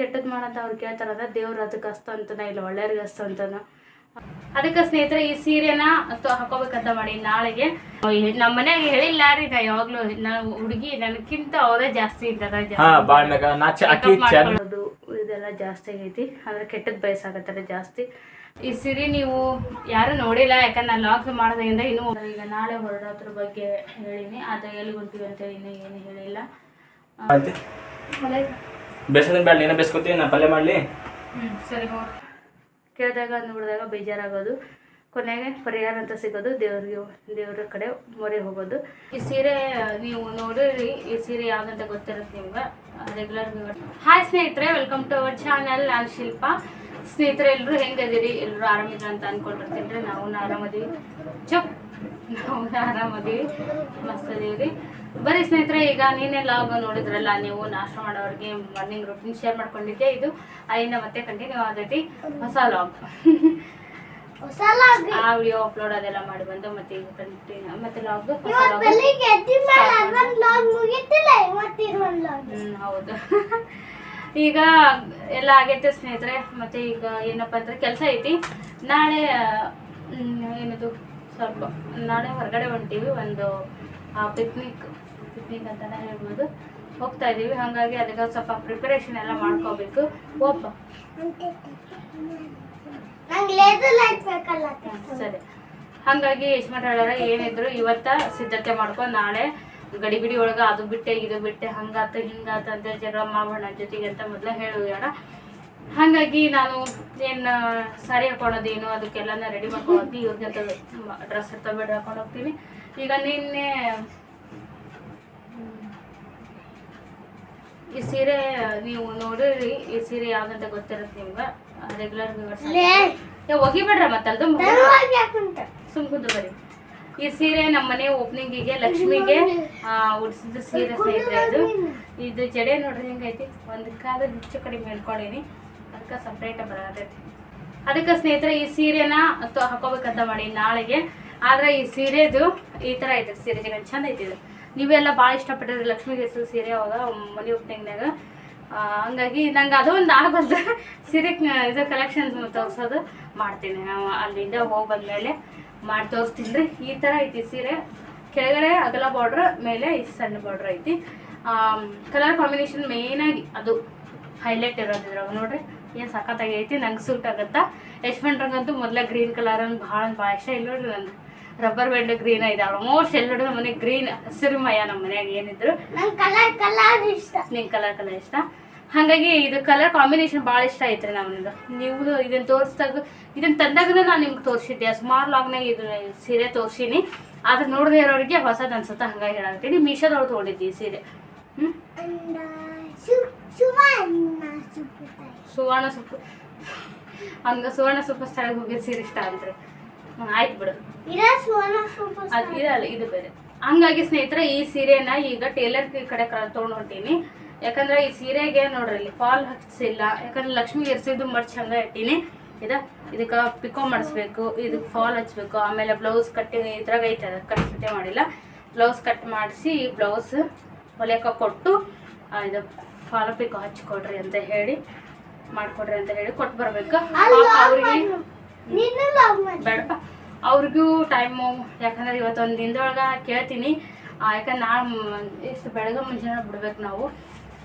ಕೆಟ್ಟದ್ದು ಮಾಡಂತ ಅವ್ರು ಕೇಳ್ತಾರಲ್ಲ ದೇವ್ರ ಅದಕ್ಕೆ ಅಸ್ತು ಅಂತನ ಇಲ್ಲ ಒಳ್ಳೆಯವ್ರಿಗೆ ಅಸ್ತು ಅಂತನ. ಅದಕ್ಕೆ ಸ್ನೇಹಿತರೆ ಈ ಸೀರೆನ ಹಾಕೋಬೇಕಂತ ಮಾಡಿ ನಾಳೆಗೆ. ನಮ್ಮ ಮನೆಯಾಗ ಹೇಳಿಲ್ಲ ರೀ ನಾ ಯಾವಾಗ್ಲೂ ನಾನು ಹುಡುಗಿ ನನಗಿಂತ ಅವರೇ ಜಾಸ್ತಿ ಮಾಡ್ಕೊಳ್ಳೋದು ಇದೆಲ್ಲ ಜಾಸ್ತಿ ಆಗೈತಿ. ಅಂದ್ರೆ ಕೆಟ್ಟದ್ ಬಯಸಾಗತ್ತಾರೆ ಜಾಸ್ತಿ. ಈ ಸೀರೆ ನೀವು ಯಾರು ನೋಡಿಲ್ಲ ಯಾಕಂದ್ರೆ ನಾನು ಲಾಕ್ ಮಾಡೋದ್ರಿಂದ ಇನ್ನೂ ಈಗ ನಾಳೆ ಹೊರಡೋದ್ರ ಬಗ್ಗೆ ಹೇಳಿನಿ. ಅದ ಎಲ್ಲಿ ಹೊಂಟಿವಿ ಅಂತೇಳಿ ಇನ್ನೂ ಏನು ಹೇಳಿಲ್ಲ. ಆಯ್ತು ಬೇಸದ ಬೇಡ ನೀನ ಬೇಸ್ಕೊತೀವಿ ನಾ ಪಲ್ಯ ಮಾಡಲಿ? ಹ್ಮ್, ಸರಿ ಕೇಳಿದಾಗ ನೋಡಿದಾಗ ಬೇಜಾರಾಗೋದು. ಕೊನೆಗೆ ಪರಿಹಾರ ಅಂತ ಸಿಗೋದು, ದೇವ್ರಿಗೆ, ದೇವ್ರ ಕಡೆ ಮೊರೆ ಹೋಗೋದು. ಈ ಸೀರೆ ನೀವು ನೋಡಿರಿ, ಈ ಸೀರೆ ಯಾವ್ದಂತ ಗೊತ್ತಿರುತ್ತೆ ನಿಮ್ಗೆ. ರೆಗ್ಯುಲರ್ ಹಾಯ್ ಸ್ನೇಹಿತರೆ ವೆಲ್ಕಮ್ ಟು ಅವರ್ ಚಾನಲ್ ನಾನು ಶಿಲ್ಪ. ಸ್ನೇಹಿತರೆ ಎಲ್ಲರೂ ಹೆಂಗದಿರಿ? ಎಲ್ಲರೂ ಆರಾಮಿದ್ರ ಅಂತ ಅನ್ಕೊಂಡಿರ್ತೀನಿ ನಾವು ಆರಾಮದೀವಿ. ಚಪ್ ನಾವು ಆರಾಮದೀವಿ. ಮಸ್ತ್ ಅದೀವಿ ಬರೀ ಸ್ನೇಹಿತರೆ ಈಗ ನೀನೇ ಲಾಗ್ ನೋಡಿದ್ರಲ್ಲ ನೀವು ನಾಷ್ಟ ಮಾಡೋರಿಗೆ ಮಾರ್ನಿಂಗ್ ರೂಟೀನ್ ಶೇರ್ ಮಾಡ್ಕೊಂಡಿದ್ದೆ. ಇದು ಅಲ್ಲಿಂದ ಮತ್ತೆ ಕಂಟಿನ್ಯೂ ಆಗೈತಿ ಹೊಸ ಲಾಗ್. ಆ ವಿಡಿಯೋ ಅಪ್ಲೋಡ್ ಅದೆಲ್ಲ ಮಾಡಿ ಬಂದು ಮತ್ತೆ ಈಗ ಕಂಟಿನ್ಯೂ ಮತ್ತೆ ಲಾಗ್. ಹ್ಮ್ ಹೌದು. ಈಗ ಎಲ್ಲ ಆಗೈತೆ ಸ್ನೇಹಿತರೆ ಮತ್ತೆ ಈಗ ಏನಪ್ಪ ಅಂದ್ರೆ ಕೆಲಸ ಐತಿ. ನಾಳೆ ಏನದು ಸ್ವಲ್ಪ ನಾಳೆ ಹೊರಗಡೆ ಹೊಂಟೀವಿ ಒಂದು ಪಿಕ್ನಿಕ್ ಪಿಕ್ನಿಕ್ ಅಂತಾನೆ ಹೇಳ್ಬೋದು. ಹೋಗ್ತಾ ಇದೀವಿ ಹಾಗಾಗಿ ಅದಕ್ಕೆ ಸ್ವಲ್ಪ ಪ್ರಿಪರೇಷನ್ ಎಲ್ಲ ಮಾಡ್ಕೋಬೇಕು. ಒಬ್ಬ ಸರಿ. ಹಾಗಾಗಿ ಯಶ್ಮಟ್ ಹೇಳ್ಯಾರ ಏನಿದ್ರು ಇವತ್ತ ಸಿದ್ಧತೆ ಮಾಡ್ಕೊಂಡು ನಾಳೆ ಗಡಿಬಿಡಿ ಒಳಗ ಅದು ಬಿಟ್ಟೆ ಇದು ಬಿಟ್ಟೆ ಹಂಗಾತ ಹಿಂಗಾತ ಅಂತ ಜಗಳ ಮಾಡೋಣ ಜೊತೆಗೆ ಅಂತ ಮೊದಲು ಹೇಳೋಣ ಹಾಗಾಗಿ ನಾನು ಏನು ಸಾರಿ ಹಾಕೊಳ್ಳೋದೇನು ಅದಕ್ಕೆಲ್ಲನ ರೆಡಿ ಮಾಡ್ಕೊಂಡು ಇವ್ರಿಗೆ ಡ್ರೆಸ್ ತಗೊಂಡು ಹಾಕೊಂಡು ಹೋಗ್ತೀನಿ. ಈಗ ನಿನ್ನೆ ಈ ಸೀರೆ ನೀವು ನೋಡಿರಿ ಈ ಸೀರೆ ಯಾವ್ದಂತ ಗೊತ್ತಿರತ್ತೆ ನಿಮ್ಗೆ? ರೆಗ್ಯುಲರ್ ಏ ಒಗಿಬೇಡ್ರ ಮತ್ತಲ್ದು ಸುಮ್ ಕುಂತು ಬರ್ರಿ ಈ ಸೀರೆ ನಮ್ಮ ಮನೆ ಓಪನಿಂಗಿಗೆ ಲಕ್ಷ್ಮಿಗೆ ಉಡ್ಸಿದ ಸೀರೆ ಸ್ನೇಹಿತರೆ ಇದು. ಇದು ಜಡೆ ನೋಡ್ರಿ ಹೆಂಗೈತಿ? ಒಂದು ಕಾಲ ಹೆಚ್ಚು ಕಡಿಮೆ ಹೇಳ್ಕೊಂಡೀನಿ ಅದಕ್ಕೆ ಸಪ್ರೇಟ್ ಬರತೈತಿ ಅದಕ್ಕೆ ಸ್ನೇಹಿತರೆ, ಈ ಸೀರೆನ ಹಾಕೋಬೇಕಂತ ಮಾಡಿ ನಾಳೆಗೆ. ಆದ್ರೆ ಈ ಸೀರೆದು ಈ ತರ ಐತೆ, ಸೀರೆ. ಜಗ ಚಂದ ಐತಿ ಇದು. ನೀವೆಲ್ಲ ಭಾಳ ಇಷ್ಟಪಟ್ಟಿರಿ ಲಕ್ಷ್ಮಿಗೆ ಹೆಸರು ಸೀರೆ ಅವಾಗ, ಮನೆ ಓಪನಿಂಗ್ನಾಗ ಹಂಗಾಗಿ ನಂಗೆ ಅದು ಒಂದು ಆಗಬಲ್ದು ಸೀರೆ ಇದು ಕಲೆಕ್ಷನ್ಸ್ ತೋರಿಸೋದು. ಮಾಡ್ತೀನಿ. ನಾವು ಅಲ್ಲಿಂದ ಹೋಗಿ ಬಂದಮೇಲೆ ಮಾಡಿ ತೋರಿಸ್ತೀನಿ ರೀ. ಈ ಥರ ಐತಿ ಸೀರೆ. ಕೆಳಗಡೆ ಅಗಲ ಬಾರ್ಡ್ರ್ ಮೇಲೆ ಇಷ್ಟು ಸಣ್ಣ ಬಾರ್ಡ್ರ್ ಐತಿ. ಕಲರ್ ಕಾಂಬಿನೇಷನ್ ಮೇಯ್ನಾಗಿ ಅದು ಹೈಲೈಟ್ ಇರೋದು ಇದ್ರಾಗ ನೋಡ್ರಿ. ಏನು ಸಖತ್ತಾಗಿ ಐತಿ ನಂಗೆ ಸೂಟ್ ಆಗುತ್ತಾ? ಯಶ್ವಂಟ್ರಂಗಂತೂ ಮೊದಲೇ ಗ್ರೀನ್ ಕಲರ್ ಅಂತ ಭಾಳ ಭಾಳ ಇಷ್ಟ. ಇಲ್ಲ ನೋಡ್ರಿ ನಂದು ರಬ್ಬರ್ ಬ್ಯಾಂಡ್ ಗ್ರೀನ್ ಐತೆ. ಆಲ್ಮೋಸ್ಟ್ ಎಲ್ಲ ನಮ್ಮ ಮನೆ ಗ್ರೀನ್ ಹಸಿರುಮಯ ನಮ್ಮ ಮನ್ಯಾಗ ಏನಿದ್ರು. ನಿಂಗೆ ಕಲರ್ ಕಲರ್ ಇಷ್ಟ? ಹಾಗಾಗಿ ಇದು ಕಲರ್ ಕಾಂಬಿನೇಷನ್ ಭಾಳ ಇಷ್ಟ ಐತ್ರಿ ನಮ್ದು. ನೀವು ಇದನ್ನ ತೋರಿಸ್ದಾಗ ಇದನ್ನ ತಂದಾಗನ ನಾನು ನಿಮ್ಗೆ ತೋರಿಸಿದ್ದೆ. ಸುಮಾರು ಲಾಗ್ನಾಗ ಇದು ಸೀರೆ ತೋರಿಸೀನಿ. ಆದ್ರೆ ನೋಡದೇ ಇರೋರಿಗೆ ಹೊಸದು ಅನ್ಸುತ್ತೆ ಹಂಗಾಗಿ ಹೇಳಾಗ್ತೀನಿ ಮೀಶೋದವ್ರು ತೊಗೊಂಡಿದ್ದೆ ಈ ಸೀರೆ. ಹ್ಞೂ ಸುವರ್ಣ ಸೂಪು ಹಂಗ ಸುವರ್ಣ ಸೂಪರ್ ಸ್ಥಳಕ್ಕೆ ಹೋಗಿ ಸೀರೆ ಇಷ್ಟ ಅಂತ್ರಿ. ಆಯ್ತು ಬಿಡು. ಅದು ಇರಲ್ಲ ಇದು ಬೇರೆ. ಹಂಗಾಗಿ ಸ್ನೇಹಿತರೆ ಈ ಸೀರೆನ ಈಗ ಟೇಲರ್ ಕಡೆ ತೊಗೊಂಡು ಹೊಂಟೀನಿ. ಯಾಕಂದ್ರೆ ಈ ಸೀರೆಗೆ ನೋಡ್ರಿ ಇಲ್ಲಿ ಫಾಲ್ ಹಚ್ಚಿಲ್ಲ. ಯಾಕಂದ್ರೆ ಲಕ್ಷ್ಮಿ ಎರ್ಸಿದ್ದು ಮರ್ಚ್ ಹಂಗ ಇಟ್ಟೀನಿ. ಇದ ಇದಕ್ಕೆ ಪಿಕೋ ಮಾಡಿಸ್ಬೇಕು ಇದಕ್ಕೆ ಫಾಲ್ ಹಚ್ಬೇಕು. ಆಮೇಲೆ ಬ್ಲೌಸ್ ಕಟ್ಟಿಂಗ್ ಇದ್ರಾಗ ಐತೆ ಅದು ಕಟ್ ಮಾಡಿಲ್ಲ. ಬ್ಲೌಸ್ ಕಟ್ ಮಾಡಿಸಿ ಬ್ಲೌಸ್ ಹೊಲಿಯಕ್ಕೆ ಕೊಟ್ಟು ಇದು ಫಾಲ್ ಪಿಕೋ ಹಚ್ಕೊಡ್ರಿ ಅಂತ ಹೇಳಿ ಮಾಡಿಕೊಡ್ರಿ ಅಂತ ಹೇಳಿ ಕೊಟ್ಟು ಬರ್ಬೇಕು. ಅವ್ರಿಗೆ ಬೇಡಪ್ಪ. ಅವ್ರಿಗೂ ಟೈಮು ಯಾಕಂದ್ರೆ ಇವತ್ತು ಒಂದು ದಿನದೊಳಗೆ ಕೇಳ್ತೀನಿ. ಯಾಕಂದ್ರೆ ನಾಳೆ ಇಷ್ಟು ಬೆಳಗ್ಗೆ ಮುಂಜಾನೆ ಬಿಡ್ಬೇಕು ನಾವು.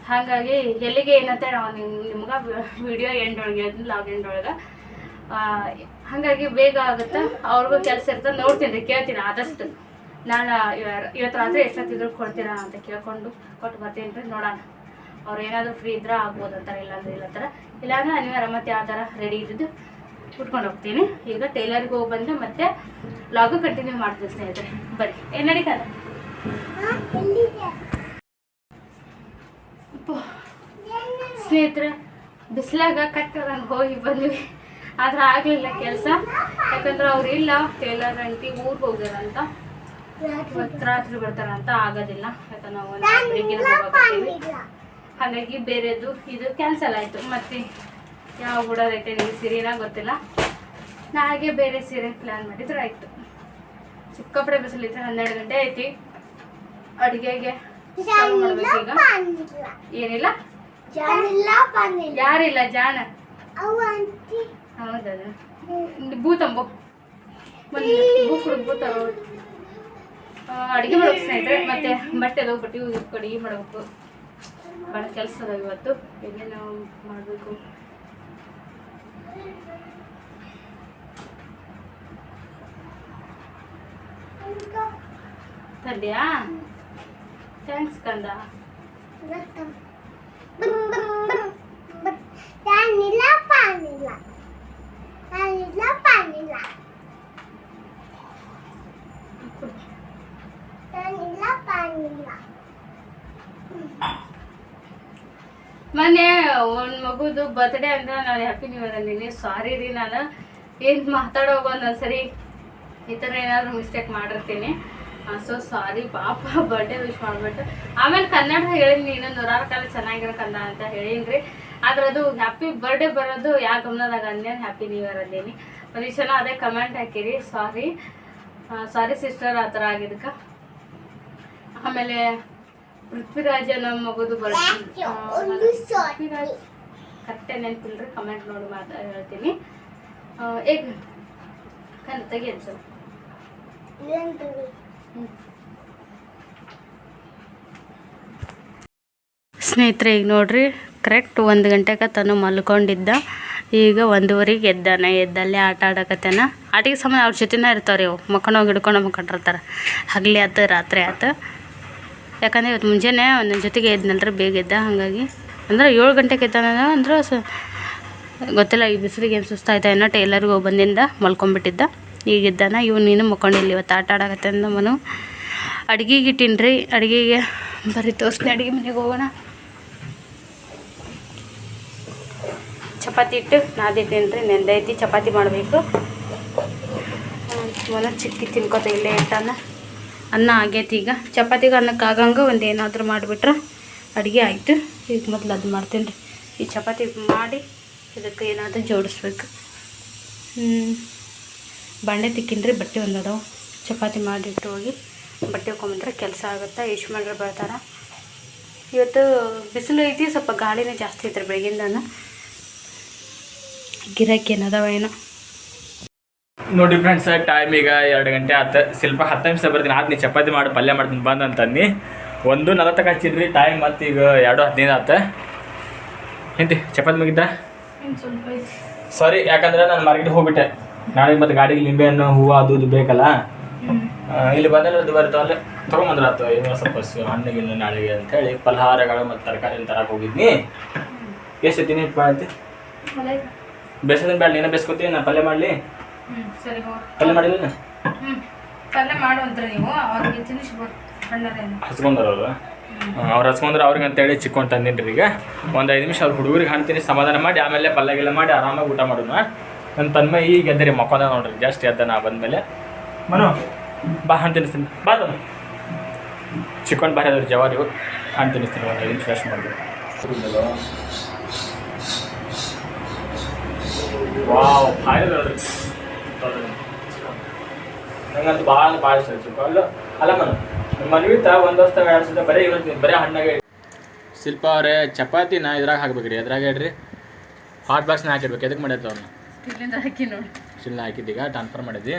ಹಾಗಾಗಿ ಎಲ್ಲಿಗೆ ಏನಂತ ನಾವು ನಿಮ್, ನಿಮ್ಗೆ ವಿಡಿಯೋ ಎಂಡ್ ಒಳಗೆ ಲಾಗ್ ಎಂಡ್ ಒಳಗೆ. ಹಾಗಾಗಿ ಬೇಗ ಆಗುತ್ತೆ, ಅವ್ರಿಗೂ ಕೆಲಸ ಇರ್ತದೆ ನೋಡ್ತೀನಿ ಕೇಳ್ತೀನಿ ಆದಷ್ಟು. ನಾನು ಇವ- ಇವತ್ತು ರಾತ್ರಿ ಎಷ್ಟೊತ್ತಿದ್ರು ಕೊಡ್ತೀರಾ ಅಂತ ಕೇಳ್ಕೊಂಡು ಕೊಟ್ಟು ಬರ್ತೀನಿ ರೀ, ನೋಡೋಣ. ಅವ್ರು ಏನಾದರೂ ಫ್ರೀ ಇದ್ರೆ ಆಗ್ಬೋದು ಅಂತಾರೆ, ಇಲ್ಲಾಂದ್ರೆ ಇಲ್ಲ ಥರ ಇಲ್ಲಾಂದ್ರೆ ಅನಿವಾರ್ಯ ಮತ್ತೆ ಯಾವ ಥರ ರೆಡಿ ಇದ್ದಿದ್ದು ಉಟ್ಕೊಂಡು ಹೋಗ್ತೀನಿ. ಈಗ ಟೈಲರ್ಗೆ ಹೋಗಿ ಬಂದು ಮತ್ತೆ ಲಾಗು ಕಂಟಿನ್ಯೂ ಮಾಡ್ತೀನಿ ಸ್ನೇಹಿತರೆ. ಬರ್ರಿ. ಏನು ನಡೀತದ ಸ್ನೇಹಿತರೆ, ಬಿಸಿಲಾಗ ಕಟ್ಟದಂಗೆ ಹೋಗಿ ಬಂದ್ವಿ. ಆದ್ರೆ ಆಗಲಿಲ್ಲ ಕೆಲಸ. ಯಾಕಂದ್ರೆ ಅವ್ರು ಇಲ್ಲ, ಟೇಲರ್ ಅಂಟಿ ಊರಿಗೆ ಹೋಗ್ಯಾರಂತ. ರಾತ್ರಿ ಬರ್ತಾರಂತ ಆಗೋದಿಲ್ಲ. ಯಾಕಂದ್ರೆ ನಾವು ಹಾಗಾಗಿ ಬೇರೆದು ಇದು ಕ್ಯಾನ್ಸಲ್ ಆಯಿತು. ಮತ್ತೆ ಯಾವ ಬಿಡೋದೈತೆ ನಿಮಗೆ ಸೀರೆನ ಗೊತ್ತಿಲ್ಲ. ನಾಳೆಗೆ ಬೇರೆ ಸೀರೆ ಪ್ಲ್ಯಾನ್ ಮಾಡಿದ್ರೆ ಆಯಿತು. ಸಿಕ್ಕಾಪಡೆ ಬಿಸಿಲಿದ್ರೆ ಹನ್ನೆರಡು ಗಂಟೆ ಐತಿ. ಅಡುಗೆಗೆ ಏನಿಲ್ಲ. ಜಾನಿಲ್ಲ ಪಾನಿಲ್ಲ ಯಾರಿಲ್ಲ? ಜಾಣ ಅವು ಅಂತಿ ಹೌದದ ಭೂತಂಬು ಕುಡು ಭೂತ ಅಡುಗೆ ಮಾಡ್ಬೇಕು ಸ್ನೇಹಿತರೆ ಮತ್ತೆ ಬಟ್ಟೆ ಅದಾವ ಬಟ್ಟೆ ಒಗ್ಬೇಕು, ಅಡುಗೆ ಮಾಡ್ಬೇಕು. ಭಾಳ ಕೆಲಸ ಅದಾವ ಇವತ್ತು. ಏನೇನು ಮಾಡಬೇಕು? ತಂದೆಯಾ? ಥ್ಯಾಂಕ್ಸ್ ಕಂದ. ಜಾನಿಲ್ಲ ಪಾನಿಲ್ಲ ಜಾನಿಲ್ಲ ಪಾನಿಲ್ಲ ಜಾನಿಲ್ಲ ಪಾನಿಲ್ಲ ಮೊನ್ನೆ ಒಂದು ಮಗುದು ಬರ್ತ್ಡೇ ಅಂತ ನಾನು ಹ್ಯಾಪಿ ನ್ಯೂ ಇಯರ್ ಅಂದಿನಿ. ಸಾರಿ ರೀ ನಾನು. ಏನು ಮಾತಾಡೋವಾಗ ಒಂದೊಂದ್ಸರಿ ಈ ಥರ ಏನಾದರೂ ಮಿಸ್ಟೇಕ್ ಮಾಡಿರ್ತೀನಿ. ಸೊ ಸಾರಿ ಪಾಪ ಬರ್ಡೇ ವಿಶ್ ಮಾಡ್ಬಿಟ್ಟು. ಆಮೇಲೆ ಕನ್ನಡದಾಗ ಹೇಳಿ ನೀನು ನೂರಾರು ಕಾಲ ಚೆನ್ನಾಗಿರೋ ಕನ್ನಡ ಅಂತ ಹೇಳಿನ್ರಿ. ಆದ್ರೆ ಅದು ಹ್ಯಾಪಿ ಬರ್ಡೇ ಬರೋದು ಯಾವ ಗಮನದಾಗ ಅಂದೇನು ಹ್ಯಾಪಿ ನ್ಯೂ ಇಯರ್ ಅಲ್ಲಿ ಒಂದಿಷ್ಟು ಜನ ಅದೇ ಕಮೆಂಟ್ ಹಾಕಿರಿ ಸಾರಿ ಸಾರಿ ಸಿಸ್ಟರ್ ಆ ಥರ ಆಗಿದ್ದಕ್ಕೆ. ಆಮೇಲೆ ಪೃಥ್ವಿರಾಜ ನಮ್ಮ ಮಗುದು ಬರ್ತೀನಿ ಸಾರಿ ಪೃಥ್ವಿರಾಜ್ ಕರೆಕ್ಟೇ ನೆನಪಿಲ್ರಿ ಕಮೆಂಟ್ ನೋಡಿ ಮಾತಾ ಹೇಳ್ತೀನಿ. ಈಗ ಕಣ್ಣು ತೆಗಿ ಅನ್ಸು ಸ್ನೇಹಿತರೆ, ಈಗ ನೋಡ್ರಿ ಕರೆಕ್ಟ್ ಒಂದು ಗಂಟೆಗೆ ತಾನು ಮಲ್ಕೊಂಡಿದ್ದ. ಈಗ ಒಂದೂವರೆಗೆ ಎದ್ದಾನೆ ಎದ್ದಲ್ಲೇ ಆಟ ಆಡಕತ್ತೇನ. ಆಟಿಗೆ ಸಮಯ ಅವ್ರ ಜೊತೆನೇ ಇರ್ತಾವ್ರಿ ಅವು ಮಕ್ಕಳೋಗಿ ಹಿಡ್ಕೊಂಡು ಮಕ್ಕಂಡಿರ್ತಾರೆ ಹಗಲಿ ಆಯ್ತು ರಾತ್ರಿ ಆತು. ಯಾಕಂದ್ರೆ ಇವತ್ತು ಮುಂಜಾನೆ ನನ್ನ ಜೊತೆಗೆ ಎದ್ನಲ್ರಿ, ಬೇಗ ಎದ್ದ, ಹಾಗಾಗಿ. ಅಂದ್ರೆ ಏಳು ಗಂಟೆಗೆ ಎದ್ದಾನ ಅಂದ್ರೆ ಸ, ಗೊತ್ತಿಲ್ಲ, ಈ ಬಿಸಿಲಿಗೆ ಏನು ಸುಸ್ತಾಯ್ತಾ ಏನೋ ಟೈಲರ್ಗೆ ಹೋಗಿ ಬಂದಿಂದ ಮಲ್ಕೊಂಡ್ಬಿಟ್ಟಿದ್ದ. ಈಗ ಇದ್ದಾನ ಇವ್ ನೀನು ಮಕ್ಕೊಂಡಿಲ್ಲ. ಇವತ್ತು ಆಟ ಆಡಕತ್ತೆ ಮನು. ಅಡ್ಗೆಗೆ ಇಟ್ಟಿನ್ರಿ. ಅಡುಗೆಗೆ ಬರೀ ತೋರಿಸ್ತೀನಿ. ಅಡುಗೆ ಮನೆಗೆ ಹೋಗೋಣ. ಚಪಾತಿ ಇಟ್ಟು ನಾದಿಟ್ಟೇನಿ ರೀ ನೆಂದೈತಿ ಚಪಾತಿ ಮಾಡಬೇಕು. ಮನ ಚಿಕ್ಕಿ ತಿನ್ಕೋತ ಇಲ್ಲೇ ಇಟ್ಟಾನ. ಅನ್ನ ಆಗೈತಿ ಈಗ. ಚಪಾತಿಗೆ ಅನ್ನಕ್ಕೆ ಆಗಂಗೆ ಒಂದು ಏನಾದರೂ ಮಾಡಿಬಿಟ್ರೆ ಅಡುಗೆ ಆಯಿತು. ಈಗ ಮೊದಲು ಅದು ಮಾಡ್ತೀನಿ ರೀ ಈ ಚಪಾತಿ ಮಾಡಿ ಇದಕ್ಕೆ ಏನಾದರೂ ಜೋಡಿಸ್ಬೇಕು. ಹ್ಞೂ ಬಾಂಡೆ ತಿಕ್ಕಿನ್ರಿ ಬಟ್ಟೆ ಒಂದು ಅದಾವ ಚಪಾತಿ ಮಾಡಿಟ್ಟು ಹೋಗಿ ಬಟ್ಟೆ ಹೊಕೊಂಬಂದ್ರೆ ಕೆಲಸ ಆಗುತ್ತೆ. ಇಷ್ಟು ಮಾಡ್ರೆ ಬರ್ತಾರೆ. ಇವತ್ತು ಬಿಸಿಲು ಐತಿ ಸ್ವಲ್ಪ ಗಾಳಿನೇ ಜಾಸ್ತಿ ಐತ್ರಿ ಬೆಳಗಿಂದನ. ಗಿರಾಕಿ ಏನದಾವ ಏನು. ನೋಡಿ ಫ್ರೆಂಡ್ಸ್ ಟೈಮ್ ಈಗ ಎರಡು ಗಂಟೆ ಆತ. ಸ್ವಲ್ಪ ಹತ್ತು ನಿಮಿಷ ಬರ್ತೀನಿ. ಆತ್ನಿ ಚಪಾತಿ ಮಾಡಿ ಪಲ್ಯ ಮಾಡ್ತೀನಿ ಬಂದು ಅಂತಂದು ಒಂದು ನಲವತ್ತಕ್ಕೆ ಹಚ್ಚಿದ್ರಿ ಟೈಮ್ ಮತ್ತು ಈಗ ಎರಡು ಹದಿನೈದು ಆತ. ಹಿಂತಿ ಚಪಾತಿ ಮುಗಿದ್ದ? ಸಾರಿ ಯಾಕಂದ್ರೆ ನಾನು ಮಾರ್ಕೆಟ್ಗೆ ಹೋಗ್ಬಿಟ್ಟೆ. ನಾಳೆ ಮತ್ತೆ ಗಾಡಿಗೆ ಲಿಂಬೆ ಹಣ್ಣು ಹೂವು ಅದು ಇದು ಬೇಕಲ್ಲ? ಇಲ್ಲಿ ಬಂದಲ್ಲ ಅದು ಬರ್ತಾವಲ್ಲ ತೊಗೊಂಬಂದ್ರೆ ಆತು. ಏನು ಸ್ವಲ್ಪ ಸ- ಹಣ್ಣಿಗೆ ಇನ್ನು ನಾಳೆಗೆ ಅಂತೇಳಿ ಫಲಹಾರಗಳು ಮತ್ತು ತರಕಾರಿ ತರಕ್ಕೆ ಹೋಗಿದ್ನಿ. ಎಷ್ಟು ದಿನ ಇಟ್ಟು ಬೇಸದ ಬೇಡ ನೀನು ಬೇಸ್ಕೊತೀನಿ ನಾ ಪಲ್ಯ ಮಾಡಲಿ? ಹ್ಞೂ ಸರಿ ಹೋಗಿ. ಪಲ್ಯ ಮಾಡಿಲ್ಲ ಪಲ್ಯ ಮಾಡುವಂತ್ರಿ ನೀವು. ಅವ್ರಿಗೆ ಅಂತ ಹೇಳಿ ಹಚ್ಕೊಂಡ್ರ ಅವರು. ಹಚ್ಕೊಂಡ್ರೆ ಅವ್ರಿಗೆ ಅಂತೇಳಿ ಚಿಕ್ಕೊಂಡು ತಂದಿನ್ರಿ ಈಗ. ಒಂದು ಐದು ನಿಮಿಷ ಅವ್ರ ಹುಡುಗರಿಗೆ ತಿನ್ನಿ ಸಮಾಧಾನ ಮಾಡಿ ಆಮೇಲೆ ಪಲ್ಯಗೆಲ್ಲ ಮಾಡಿ ಆರಾಮಾಗಿ ಊಟ ಮಾಡೋಣ. ನನ್ನ ತನ್ಮೆ ಈಗ ಎದ್ದರಿ ಮಕ್ಕೊಂದ ನೋಡ್ರಿ ಜಾಸ್ತಿ ಎದ್ದ ನಾ ಬಂದಮೇಲೆ. ಮನು. ಬಾ ಹಣ್ಣು ತಿನ್ನಿಸ್ತೀನಿ. ಬಾ ತಮ್ಮ. ಚಿಕನ್ ಬಾರಿ ಅದ್ರ ಜವಾರಿ ಹಣ್ಣು ತಿನ್ನಿಸ್ತೀನಿ ಒಂದು ಐದು ಫ್ರೆಶ್ ಮಾಡ್ಬೇಕು ವಾವ್ ಭಾರಿ ನೋಡ್ರಿ. ನಂಗಂತೂ ಭಾಳ ಭಾಳ ಇಷ್ಟ ಚಿಕನ್ ಅಲ್ಲ ಮನು ಮನ ಮನ್ವಿತ ಒಂದು ವರ್ಷ ಎರಡು ಸಲ ಬರೀ ಇವತ್ತು ಬರೀ ಹಣ್ಣಾಗೆ ಶಿಲ್ಪ ಅವರೇ ಚಪಾತಿನ ಇದ್ರಾಗ ಹಾಕ್ಬೇಕ್ರಿ ಅದ್ರಾಗ ಹೇಳ್ರಿ ಹಾಟ್ ಬಾಕ್ಸ್ನ ಹಾಕಿರ್ಬೇಕು ಎದಕ್ಕೆ ಮಾಡಿರ್ತಾವ್ನ ಅವ್ರನ್ನ ಇಲ್ಲಿಂದ ಹಾಕಿ ನೋಡಿ. ಹಾಕಿದ್ದೀಗ ಟ್ರಾನ್ಸ್ಫರ್ ಮಾಡಿದ್ವಿ.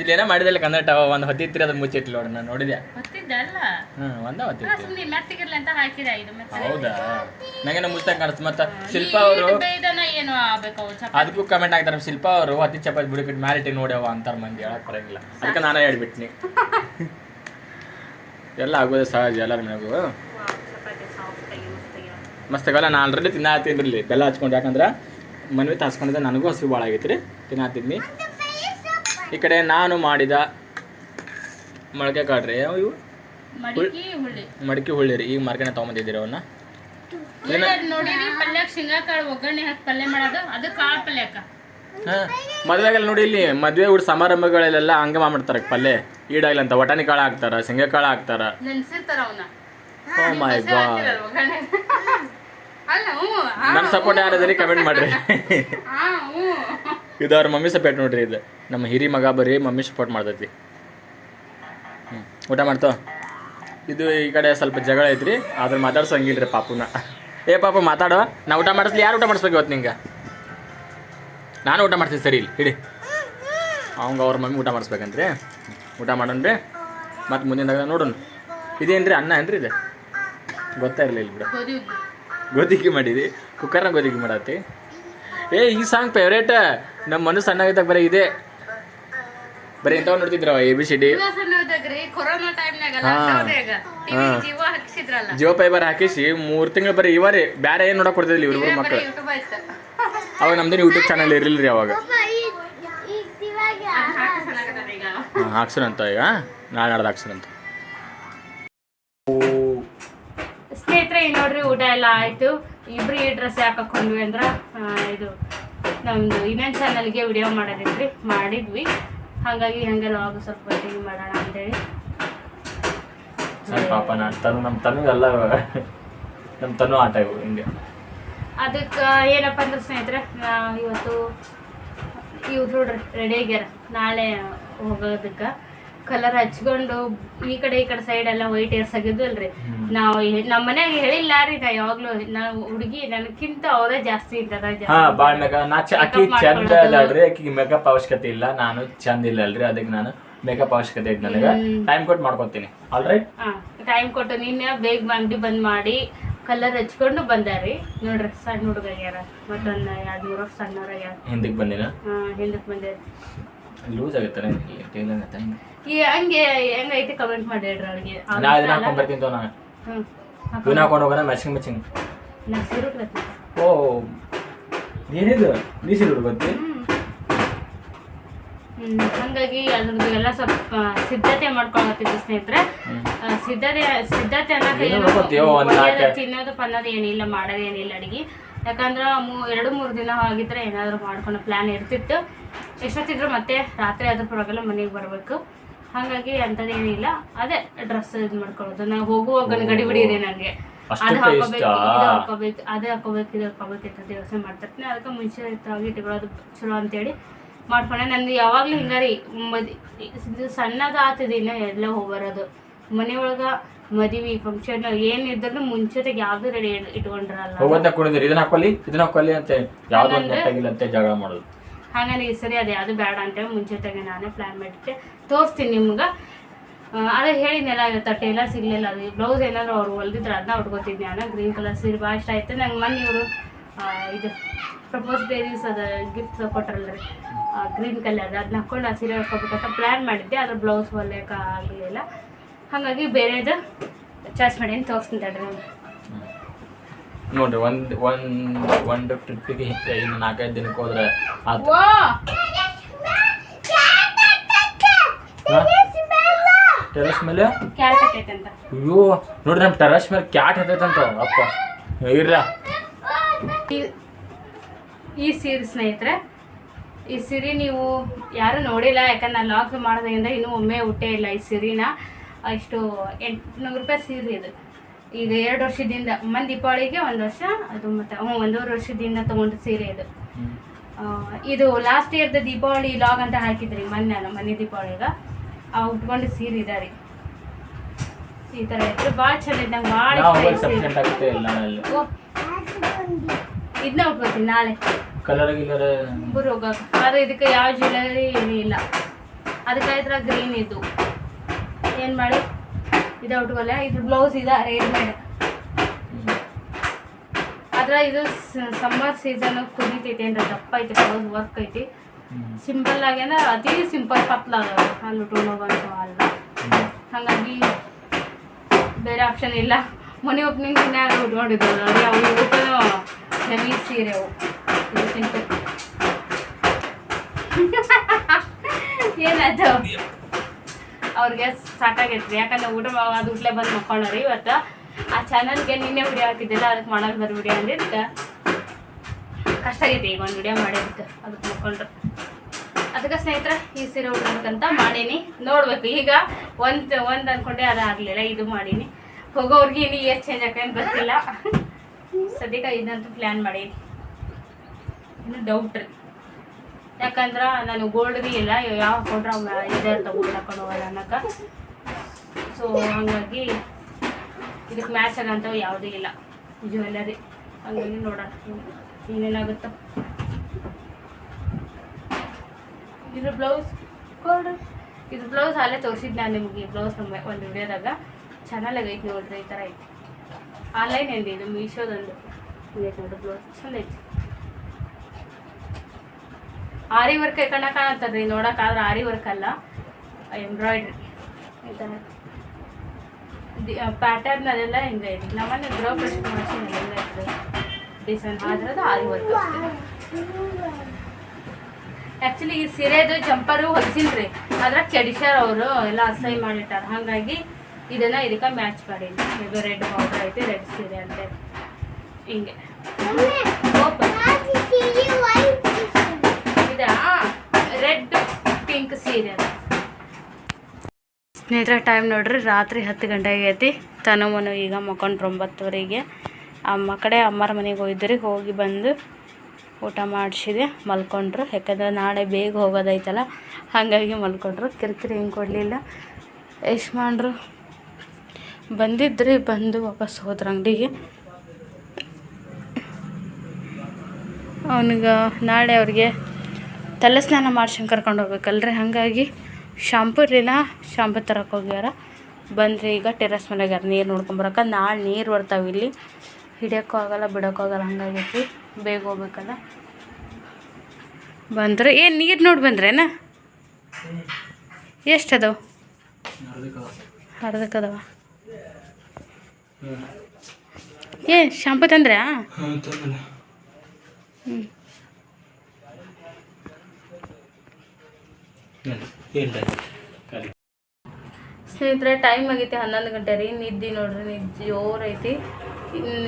ಇಲ್ಲಿ ಏನೋ ಮಾಡಿದಲ್ಲ ಕನ್ನಡ ಒಂದು ಹೊತ್ತಿತ್ರಿ ಅದು ಮುಚ್ಚಿಟ್ಲಿ ನೋಡಿ ನಾನು ನೋಡಿದೆ. ಗೊತ್ತಿದ್ದೆ ಅಲ್ಲ? ಹ್ಞೂ ಒಂದ ಹೊತ್ತಿತ್ತು. ಸುಮ್ಮನೆ ಮೆತ್ತಗಿರ್ಲಿ ಅಂತ ಹಾಕಿದೆ ಇದು ಮೆತ್ತ ಹೌದಾ? ನಂಗೇನೋ ಮುಚ್ಚಾಗ ಕಾಣಿಸ್ತು. ಮತ್ತೆ ಶಿಲ್ಪ ಅವರು ಬೇಯ್ದನ ಏನು ಆಗ್ಬೇಕು ಅದಕ್ಕೂ ಕಮೆಂಟ್ ಆಗ್ತಾರೆ ಶಿಲ್ಪ ಅವರು ಹತ್ತಿ ಚಪಾತಿ ಬಿಡಕ್ಕೆ ಮ್ಯಾಲಿಟಿ ನೋಡ್ಯಾವ ಅಂತಾರೆ ಮಂದಿ ಹೇಳಕ್ ಬರಂಗಿಲ್ಲ. ಅದಕ್ಕೆ ನಾನೇ ಹೇಳ್ಬಿಟ್ನಿ. ಎಲ್ಲ ಆಗೋದೇ ಸಹಜ ಎಲ್ಲರ ಮನೆಗೂ. ಮಸ್ತ್ ಆಗಲ್ಲ ನಾನು ಆಲ್ರೆಡಿ ತಿನ್ನತ್ತಿದ್ರಲ್ಲಿ ಬೆಲ್ಲ ಹಚ್ಕೊಂಡು ಯಾಕಂದ್ರೆ ಮನ್ವಿ ತಾಸ್ಕೊಂಡಿದ್ದೆ ನನಗೂ ಹಸಿವು ಭಾಳ ಆಗೈತಿ ರೀ. ತಿನ್ನತ್ತಿದ್ನಿ ಈ ಕಡೆ ನಾನು ಮಾಡಿದ ಮೊಳಕೆ ಕಾಡ್ರಿ ಯಾವ ಇವು? ಮಡಿಕಿ ಹುಳ್ಳಿ. ರೀ. ಈಗ ಮಾರ್ಕೆಟ್ ತೊಗೊಂಬಂದಿದ್ದೀರಿ ಅವನ್ನ ನೋಡಿರಿ ಪಲ್ಯಕ್ ಶೇಂಗಾ ಕಾಳು ಒಗ್ಗರಣೆ ಹಾಕಿ ಪಲ್ಯ ಮಾಡೋದು. ಅದು ಕಾಳು ಪಲ್ಯಕ್ಕ. ಹಾಂ. ಮದುವೆಗೆಲ್ಲ ನೋಡಿ ಇಲ್ಲಿ ಮದ್ವೆ ಊಟ ಸಮಾರಂಭಗಳಲ್ಲೆಲ್ಲ ಹಂಗೆ ಮಾಡ್ತಾರೆ ಪಲ್ಯ. ಈಡಾಗಲ್ಲ ಅಂತ ಬಟಾಣಿ ಕಾಳು ಹಾಕ್ತಾರ ಶೇಂಗಾ ಕಾಳು ಹಾಕ್ತಾರ. ನೆನ್ಸಿರ್ತಾರ ಅವನ್ನ ಓ ಮೈ ಗಾಡ್ ನನ್ನ ಸಪೋರ್ಟ್ ಯಾರಿದ್ರಿ ಕಮೆಂಟ್ ಮಾಡ್ರಿ. ಇದು ಅವ್ರ ಮಮ್ಮಿ ಸಪೋರ್ಟ್ ನೋಡ್ರಿ ಇದು. ನಮ್ಮ ಹಿರಿ ಮಗ ಬರೀ ಮಮ್ಮಿ ಸಪೋರ್ಟ್ ಮಾಡ್ತೈತಿ. ಹ್ಞೂ ಊಟ ಮಾಡ್ತೋ? ಇದು ಈ ಕಡೆ ಸ್ವಲ್ಪ ಜಗಳ ಐತ್ರಿ ಆದ್ರೆ ಮಾತಾಡ್ಸಂಗಿಲ್ರಿ ಪಾಪುನ. ಏ ಪಾಪ ಮಾತಾಡೋ? ನಾ ಊಟ ಮಾಡಿಸ್ಲಿ ಯಾರು ಊಟ ಮಾಡಿಸ್ಬೇಕು ಇವತ್ತು ನಿಂಗೆ? ನಾನು ಊಟ ಮಾಡ್ತೀನಿ ಸರಿ ಇಲ್ಲಿ ಹಿಡಿ. ಅವಂಗ ಅವ್ರ ಮಮ್ಮಿ ಊಟ ಮಾಡಿಸ್ಬೇಕಂತ್ರಿ. ಊಟ ಮಾಡೋಣ್ರಿ ಮತ್ತು ಮುಂದಿನ ನೋಡೋಣ. ಇದೇನ್ರಿ ಅನ್ನ ಏನ್ರಿ ಇದೆ? ಗೊತ್ತಾ ಇರಲಿಲ್ಲ ಬಿಡು. ಗೋಧಿಗೆ ಮಾಡಿದಿ? ಕುಕ್ಕರ್ನ ಗೋಧಿಗೆ ಮಾಡತ್ತಿ ಏ ಈ ಸಾಂಗ್ ಫೇವ್ರೇಟ್ ನಮ್ಮ ಮನಸ್ಸು ಸಣ್ಣಾಗಿದ್ದಾಗ ಬರೀ ಇದೆ. ಬರೀ ಎಂತ ನೋಡ್ತಿದ್ರವ A B C D Jio fibre ಹಾಕಿಸಿ ಮೂರು ತಿಂಗಳು ಬರೀ ಇವರೇ ಬೇರೆ ಏನು ನೋಡಕ್ ಕೊಡ್ತಿದ್ಲಿ ಇವ್ರಿಬ್ರು ಮಕ್ಕಳು ಅವಾಗ ನಮ್ದೇನು ಯೂಟ್ಯೂಬ್ ಚಾನಲ್ ಇರಲಿಲ್ಲ ರೀ ಅವಾಗ ಈಗ ಇವಾಗ ಈಗ. ಹಾಂ ಹಾಕ್ಸೋಣಂತ ಈಗ. ನಾಳೆ ನಾಡ್ದು ಹಾಕ್ಸೋಣಂತ. ಸ್ನೇಹಿತರೆ ಈ ನೋಡ್ರಿ ಊಟ ಎಲ್ಲ ಆಯ್ತು. ಇಬ್ರು ಈ ಡ್ರೆಸ್ ಹಾಕೊಂಡ್ವಿ ಅಂದ್ರೆ ಇದು ನಮ್ದು ಇನ್ನೊಂದು ಚಾನಲ್ಗೆ ವಿಡಿಯೋ ಮಾಡೋದಿದ್ರಿ ಮಾಡಿದ್ವಿ. ಹಾಗಾಗಿ ಹಂಗೆ ಲಾಗ್ ಸ್ವಲ್ಪ ಟಿವಿ ಮಾಡೋಣ ಅಂತೇಳಿ. ಸರಿ ಪಾಪ ನಾನು ತನು ನಮ್ಮ ತನಗೆಲ್ಲ ನಮ್ಮ ತನು ಆಟ ಇವು ಹಿಂಗೆ. ಅದಕ್ಕೆ ಏನಪ್ಪ ಅಂದ್ರೆ ಸ್ನೇಹಿತರೆ ಇವತ್ತು ಇವ್ರು ರೆಡಿ ಆಗ್ಯಾರ. ನಾಳೆ ಹೋಗೋದಕ್ಕೆ. ಕಲರ್ ಹಚ್ಕೊಂಡು ಈ ಕಡೆ ಈ ಕಡೆ ಸೈಡ್ ಎಲ್ಲ ವೈಟ್ ಏರ್ಸ್ ಆಗಿದ್ವಲ್ರಿ ನಾವು ನಮ್ಮ ಮನ್ಯಾಗ ಹೇಳಿಲ್ಲ ರೀ ನಾ ಯಾವಾಗ್ಲೂ. ನಾ ಹುಡುಗಿ ನನಗಿಂತ ಅವರೇ ಜಾಸ್ತಿ ಇದ್ದಾರೆ ಹಾ ಬಾಳ್ ಮೇಕ ನಾ ಚ ಆಕಿ ಚಂದ ಅಲ್ರಿ ಆಕಿಗೆ ಮೇಕಪ್ ಅವಶ್ಯಕತೆ ಇಲ್ಲ ನಾನು ಚಂದ ಇಲ್ಲ ಅಲ್ರಿ ಅದಕ್ಕೆ ನಾನು ಮೇಕಪ್ ಅವಶ್ಯಕತೆ ಐತೆ ನನಗೆ. ಟೈಮ್ ಕೊಟ್ಟು ಮಾಡ್ಕೊತೀನಿ. ಆಲ್ ರೈಟ್ ಟೈಮ್ ಕೊಟ್ಟು ನಿನ್ನೆ ಬೇಗ ಅಂಗಡಿ ಬಂದ್ ಮಾಡಿ ಕಲರ್ ಹಚ್ಕೊಂಡು ಬಂದಾರಿ ನೋಡ್ರಿ ಸಣ್ಣ ಹುಡುಗ ಯಾರ ಮತ್ತೊಂದ್ ಎರಡ್ ಮೂರು ವರ್ಷ ಸಣ್ಣವ್ರಾಗ್ಯಾರ ಹಿಂದಕ್ಕೆ ಬಂದಿನ? ಹಿಂದಕ್ಕೆ ಬಂದಾರ ಲೂಸ್ ಆಗುತ್ತೆ ಟೈಮ್ ಈ ಹಂಗೆ ಹೆಂಗೈತಿ ಕಮೆಂಟ್ ಮಾಡಿ ಹೇಳ್ರಿ ಅವ್ರಿಗೆ. ನಾ ಇದನ್ನ ಹಾಕೊಂಡ್ ಬರ್ತೀನಿ ತಗೋ ನಾನು. ಹ್ಮ್. ಇವನ್ನ ಹಾಕೊಂಡು ಹೋಗೋಣ ಮ್ಯಾಚಿಂಗ್ ಮ್ಯಾಚಿಂಗ್. ಓ ಏನಿದು? ನೀ ಸೀರೆ ಹ್ಮ್. ಹಂಗಾಗಿ ಅದ್ರದ್ದು ಎಲ್ಲ ಸ್ವಲ್ಪ ಸಿದ್ಧತೆ ಮಾಡ್ಕೊಳತ್ತಿದ್ವಿ ಸ್ನೇಹಿತರೆ. ಸಿದ್ಧತೆ ಸಿದ್ಧತೆ ಅನ್ನೋದು ತಿನ್ನೋದು ಪನ್ನೋದು ಏನಿಲ್ಲ ಮಾಡೋದೇನಿಲ್ಲ ಅಡಿಗೆ. ಯಾಕಂದ್ರೆ ಮೂ ಎರಡು ಮೂರು ದಿನ ಆಗಿದ್ರೆ ಏನಾದರೂ ಮಾಡ್ಕೊಂಡು ಪ್ಲ್ಯಾನ್ ಇರ್ತಿತ್ತು. ಎಷ್ಟೊತ್ತಿದ್ರು ಮತ್ತೆ ರಾತ್ರಿ ಅದ್ರ ಪರವಾಗಿಲ್ಲ ಮನೆಗೆ ಬರಬೇಕು. ಹಾಗಾಗಿ ಅಂಥದ್ದೇನಿಲ್ಲ ಅದೇ ಡ್ರೆಸ್ ಇದು ಮಾಡ್ಕೊಳ್ಳೋದು. ನಾವು ಹೋಗುವಾಗ ಗಡಿ ಬಿಡಿದೆ ನನಗೆ ಅದು ಹಾಕೋಬೇಕು? ಇದು ಹಾಕೋಬೇಕು ಅದೇ ಹಾಕೋಬೇಕು ಇದು ಹಾಕೋಬೇಕು ಅಂತ ಯೋಚನೆ ಮಾಡ್ತಿರ್ತೀನಿ. ಅದಕ್ಕೆ ಮುಂಚಿತವಾಗಿ ಇಟ್ಕೊಳ್ಳೋದು ಚಲೋ ಅಂತೇಳಿ ಮಾಡ್ಕೊಂಡೆ. ನಂದು ಯಾವಾಗಲೂ ಹಿಂಗಾರಿ ಮದಿ ಇದು ಸಣ್ಣದು ಆತದ ಇನ್ನ ಎಲ್ಲ ಹೋಗ್ಬರೋದು ಮನೆಯೊಳಗೆ ಮದುವೆ ಫಂಕ್ಷನ್ ಏನಿದ್ರು ಮುಂಚೆಗೆ ಯಾವ್ದು ರೆಡಿ ಇಟ್ಕೊಂಡಿರಲ್ಲ. ಹೋಗೋದ ಇದನ್ನ ಹಾಕೊಳ್ಳಿ ಇದನ್ನ ಹಾಕೊಳ್ಳಿ ಅಂತ ಯಾವ್ದು ಒಂದು ಹಂಗಂದ್ರೆ? ನೆಟ್ಟಾಗಿಲ್ಲ ಅಂತ ಜಗಳ ಮಾಡೋದು. ಹಾಗಾಗಿ ಈ ಸರಿ ಅದು ಯಾವುದು ಬೇಡ ಅಂತ ಮುಂಚಿತವಾಗಿ ನಾನೇ ಪ್ಲ್ಯಾನ್ ಮಾಡಿದ್ದೆ. ತೋರಿಸ್ತೀನಿ ನಿಮ್ಗೆ. ಅದೇ ಹೇಳಿದ್ನೆಲ್ಲ ತಟ್ಟೆ ಎಲ್ಲ ಸಿಗಲಿಲ್ಲ. ಅದು ಬ್ಲೌಸ್ ಏನಾದ್ರು ಅವ್ರು ಹೊಲ್ದಿದ್ರೆ ಅದನ್ನ ಉಟ್ಕೋತಿದ್ದೆ ನಾನು. ಗ್ರೀನ್ ಕಲರ್ ಸೀರೆ ಭಾಳ ಇಷ್ಟ ಆಯ್ತು. ನಂಗೆ ಮೊನ್ನೆ ಇವರು ಇದು ಪ್ರಪೋಸ್ ಡೇರೀಸ್ ಅದ ಗಿಫ್ಟ್ ಕೊಟ್ರಲ್ರಿ. ಗ್ರೀನ್ ಕಲರ್ ಅದನ್ನ ಹಾಕೊಂಡು ಆ ಸೀರೆ ಹಾಕೋಬೇಕಂತ ಪ್ಲ್ಯಾನ್ ಮಾಡಿದ್ದೆ. ಅದ್ರ ಬ್ಲೌಸ್ ಹೊಲಿಯೋಕೆ ಆಗಲಿಲ್ಲ. ಹಾಗಾಗಿ ಬೇರೆದು ಚಾಯ್ಸ್ ಮಾಡಿ ತೋರಿಸ್ತೀನಿ ತಡ್ರಿ ನಾನು. ನೋಡ್ರಿ ಒಂದ್ ಒಂದು ಒಂದು ಟ್ರಿಪ್ಪಿಗೆ ಇನ್ನು ನಾಲ್ಕೈದು ದಿನಕ್ಕೆ ಹೋದ್ರೆ ಆತು. ಟೆರಸ್ ಮೇಲೆ? ಕ್ಯಾಟ್ ಹಾಕೈತೆ ಅಂತ. ಅಯ್ಯೋ ನೋಡ್ರಿ ನಮ್ಮ ಟೆರಸ್ ಮೇಲೆ ಕ್ಯಾಟ್ ಅಂತ. ಅಪ್ಪ ಇರ್ರ. ಈ- ಈ ಸೀರೆ ಸ್ನೇಹಿತರೆ ಈ ಸೀರೆ ನೀವು ಯಾರು ನೋಡಿಲ್ಲ ಯಾಕಂದ್ರೆ ನಾನು ಲಾಕ್ ಮಾಡೋದ್ರಿಂದ ಇನ್ನೂ ಒಮ್ಮೆ ಹುಟ್ಟೇ ಇಲ್ಲ ಈ ಸೀರೆನ ಇಷ್ಟು ಎಂಟುನೂರು ರೂಪಾಯಿ ಸೀರೆ ಇದು. ಈಗ ಎರಡು ವರ್ಷದಿಂದ ಮನ್ ದೀಪಾವಳಿಗೆ ಒಂದು ವರ್ಷ ಅದು ಮತ್ತೆ ಹ್ಞೂ ಒಂದೂವರೆ ವರ್ಷದಿಂದ ತೊಗೊಂಡು ಸೀರೆ ಇದು. ಆ, ಇದು ಲಾಸ್ಟ್ ಇಯರ್ದ ದೀಪಾವಳಿ ಲಾಗ್ ಅಂತ ಹಾಕಿದ್ರಿ ಮೊನ್ನೆ ನಮ್ಮ ಮನೆ ದೀಪಾವಳಿಗ. ಆ ಉಟ್ಕೊಂಡು ಸೀರೆ ಇದಾರಿ ಈ ಥರ ಇದ್ರೆ ಭಾಳ ಚಂದ ನಂಗೆ ಭಾಳ ಇದನ್ನ ಉಟ್ಕೋತೀನಿ ನಾಳೆ. ಕಲರ್ ಗಿಲರ್ ಆದರೆ ಇದಕ್ಕೆ ಯಾವ ಜ್ಯುವೆಲರಿ ಇಲ್ಲ. ಅದಕ್ಕೆ ಇದ್ರ ಗ್ರೀನ್ ಇದು. ಏನು ಮಾಡಿ? ಇದು ಉಟ್ಕೊಲ್ಲ ಇದು ಬ್ಲೌಸ್ ಇದೆ ರೆಡಿಮೇಡ್ ಆದ್ರೆ ಇದು ಸಮ್ಮರ್ ಸೀಸನ್ ಕುದೀತೈತಿ ಅಂದ್ರೆ ದಪ್ಪ ಐತಿ ಬ್ಲೌಸ್ ವರ್ಕ್ ಐತಿ. ಸಿಂಪಲ್ ಆಗಿ ಅಂದ್ರೆ ಅತಿ ಸಿಂಪಲ್ ಪತ್ಲ ಅದಾವ. ಅಲ್ಲಿ ಉಟ್ಕೊಂಡು ಅಲ್ಲ. ಹಾಗಾಗಿ ಬೇರೆ ಆಪ್ಷನ್ ಇಲ್ಲ. ಮನೆ ಓಪನಿಂಗ್ ದಿನ ಉಟ್ಕೊಂಡಿದ್ದೆವು ನೋಡಿ ಅವು ಇವಕ್ಕೂ ಹೆವಿ ಸೀರೆ ಅವು. ಇದು ಸಿಂಪಲ್ ಏನಾಯ್ತು ಅವ್ರಿಗೆ ಸಾಕಾಗೈತ್ರಿ. ಯಾಕಂದ್ರೆ ಊಟ ಅದು ಊಟ್ಲೆ ಬಂದು ಮಕ್ಕೊಳ್ಳೋರಿ ಇವತ್ತು ಆ ಚಾನಲ್ಗೆ ನಿನ್ನೆ ವಿಡಿಯೋ ಹಾಕಿದ್ದಿಲ್ಲ, ಅದಕ್ಕೆ ಮಾಡಲ್ ಬರ್ಬಿಡಿ ಅಂದಿದ್ದಕ್ಕೆ ಕಷ್ಟ ಆಗೈತೆ ಈಗ ಒಂದು ವಿಡಿಯೋ ಮಾಡಿದ್ದಕ್ಕೆ ಅದಕ್ಕೆ ಮಕ್ಕೊಂಡ್ರು ಅದಕ್ಕೆ ಸ್ನೇಹಿತರೆ, ಈ ಸೀರೆ ಉಡ್ಬೇಕಂತ ಮಾಡೀನಿ. ನೋಡ್ಬೇಕು, ಈಗ ಒಂದು ಒಂದು ಅಂದ್ಕೊಂಡೆ ಅದು ಆಗಲಿಲ್ಲ, ಇದು ಮಾಡೀನಿ. ಹೋಗೋರ್ಗೆ ಇನ್ನು ಎಷ್ಟು ಚೇಂಜ್ ಆಕೇನು ಗೊತ್ತಿಲ್ಲ. ಸದ್ಯಕ್ಕೆ ಇದಂತೂ ಪ್ಲ್ಯಾನ್ ಮಾಡೀನಿ. ಇನ್ನು ಡೌಟ್ ರೀ. ಯಾಕಂದ್ರೆ ನಾನು ಬಿ ಇಲ್ಲ, ಯಾವ ಹಾಕೊಂಡ್ರೆ ಇದೆ ಇದೇ ಇರ್ತಾವೆ ಗೋಲ್ಡ್ ಹಾಕೊಂಡು ಹೋಗಲ್ಲ ಅನ್ನಕ್ಕೆ ಸೊ ಹಂಗಾಗಿ ಇದಕ್ಕೆ ಮ್ಯಾಚ್ ಆಗಂತ ಯಾವುದೂ ಇಲ್ಲ. ಜ್ಯುವೆಲ್ಲರಿ ಹಂಗಾಗಿ ನೋಡೋಣ. ಏನೇನಾಗುತ್ತೋ. ಇದ್ರ ಬ್ಲೌಸ್ ಗೋಲ್ಡ್ ಇದು ಬ್ಲೌಸ್ ಅಲ್ಲೇ ತೋರಿಸಿದ್ದು ನಾನು ಈ ಬ್ಲೌಸ್ ನಮ್ಮ ಒಂದು ವಿಡಿಯೋದಾಗ. ಚೆನ್ನಾಗೈತೆ ನೋಡ್ರಿ, ಈ ಥರ ಐತಿ. ಆನ್ಲೈನ್ ಇದು? ಮೀಶೋದೊಂದು ನೋಡ್ರಿ ಬ್ಲೌಸ್ ಚಂದ ಐತಿ. ಆರಿ ವರ್ಕ್ ಕಣ್ಣ ಕಾಣತ್ತದ್ರಿ ನೋಡೋಕ್ಕಾದ್ರೆ ಆರಿ ವರ್ಕ್ ಅಲ್ಲ. ಎಂಬ್ರಾಯ್ಡ್ರಿ ಈ ಪ್ಯಾಟರ್ನ್ ಅದೆಲ್ಲ ಹಿಂಗೆ ಇದೆ. ನಮ್ಮನ್ನ ಗೃಹ ಪ್ರಶ್ನೆ ಮಾಡ್ತೀನಿ ಎಲ್ಲ ಇರ್ತದೆ ಡಿಸೈನ್ ಆದ್ರದ್ದು ಆರಿ ವರ್ಕ್ ಆ್ಯಕ್ಚುಲಿ ಈ ಸೀರೆದು ಜಂಪರು ಹೊಲ್ಸಿಲ್ರಿ. ಆದ್ರೆ ಕೆಡಿಸ್ಯಾರ ಅವರು ಎಲ್ಲ ಅಸಹ್ಯ ಮಾಡಿಟ್ಟಾರ. ಹಾಗಾಗಿ ಇದನ್ನ ಇದಕ್ಕೆ ಮ್ಯಾಚ್ ಮಾಡೀನಿ ಇದು ರೆಡ್ ಬಾರ್ಡರ್ ಐತಿ ರೆಡ್ ಸೀರೆ ಅಂತ. ಹಿಂಗೆ. ಸ್ನೇಹಿತರೆ ಟೈಮ್ ನೋಡ್ರಿ, ರಾತ್ರಿ ಹತ್ತು ಗಂಟೆ ಆಗೈತಿ. ತನು ಮನು ಈಗ ಮಕ್ಕೊಂಡ್ರು ಒಂಬತ್ತುವರೆಗೆ. ಅಮ್ಮ ಕಡೆ ಅಮ್ಮರ ಮನೆಗೆ ಹೋಗಿದ್ರಿ, ಹೋಗಿ ಬಂದು ಊಟ ಮಾಡಿಸಿದೆ, ಮಲ್ಕೊಂಡ್ರು. ಯಾಕಂದ್ರೆ ನಾಳೆ ಬೇಗ ಹೋಗೋದೈತಲ್ಲ, ಹಾಗಾಗಿ ಮಲ್ಕೊಂಡ್ರು. ಕಿರಿಕಿರಿ ಹಿಂಗೆ ಕೊಡಲಿಲ್ಲ. ಎಷ್ಟು ಮಾಡ್ರು ಬಂದಿದ್ರಿ, ಬಂದು ವಾಪಸ್ ಹೋದ್ರ ಅಂಗಡಿಗೆ. ಅವನಿಗೆ ನಾಳೆ ಅವ್ರಿಗೆ ತಲೆ ಸ್ನಾನ ಮಾಡ್ಸಂಗೆ ಕರ್ಕೊಂಡು ಹೋಗ್ಬೇಕಲ್ರಿ, ಹಾಗಾಗಿ ಶಾಂಪು ಇರಲಿಲ್ಲ ಶಾಂಪು ತರಕ್ಕೆ ಹೋಗ್ಯಾರ. ಬಂದ್ರಿ ಈಗ ಟೆರಸ್ ಮನೆಗ್ಯಾರ ನೀರು ನೋಡ್ಕೊಂಬರಕ್ಕ ನಾಳೆ ನೀರು ಬರ್ತಾವೆ ಇಲ್ಲಿ. ಹಿಡಿಯೋಕ್ಕೂ ಆಗಲ್ಲ, ಬಿಡೋಕ್ಕೂ ಆಗಲ್ಲ ಹಂಗಾಗೈತಿ ಬೇಗ ಹೋಗ್ಬೇಕಲ್ಲ. ಬಂದ್ರೆ. ಏನು ನೀರು ನೋಡಿ ಬಂದ್ರೇನ ಎಷ್ಟು ಅದಾವ? ಅರ್ಧಕ್ಕೆ ಅದಾವ. ಏ, ಶಾಂಪು ತಂದ್ರೆ? ಹ್ಞೂ ಸ್ನೇಹಿತರೆ ಟೈಮ್ ಆಗೈತಿ ಹನ್ನೊಂದು ಗಂಟೆ ರೀ. ನಿದ್ದೆ ನೋಡ್ರಿ, ನಿದ್ದೆ ಜೋರು ಐತಿ.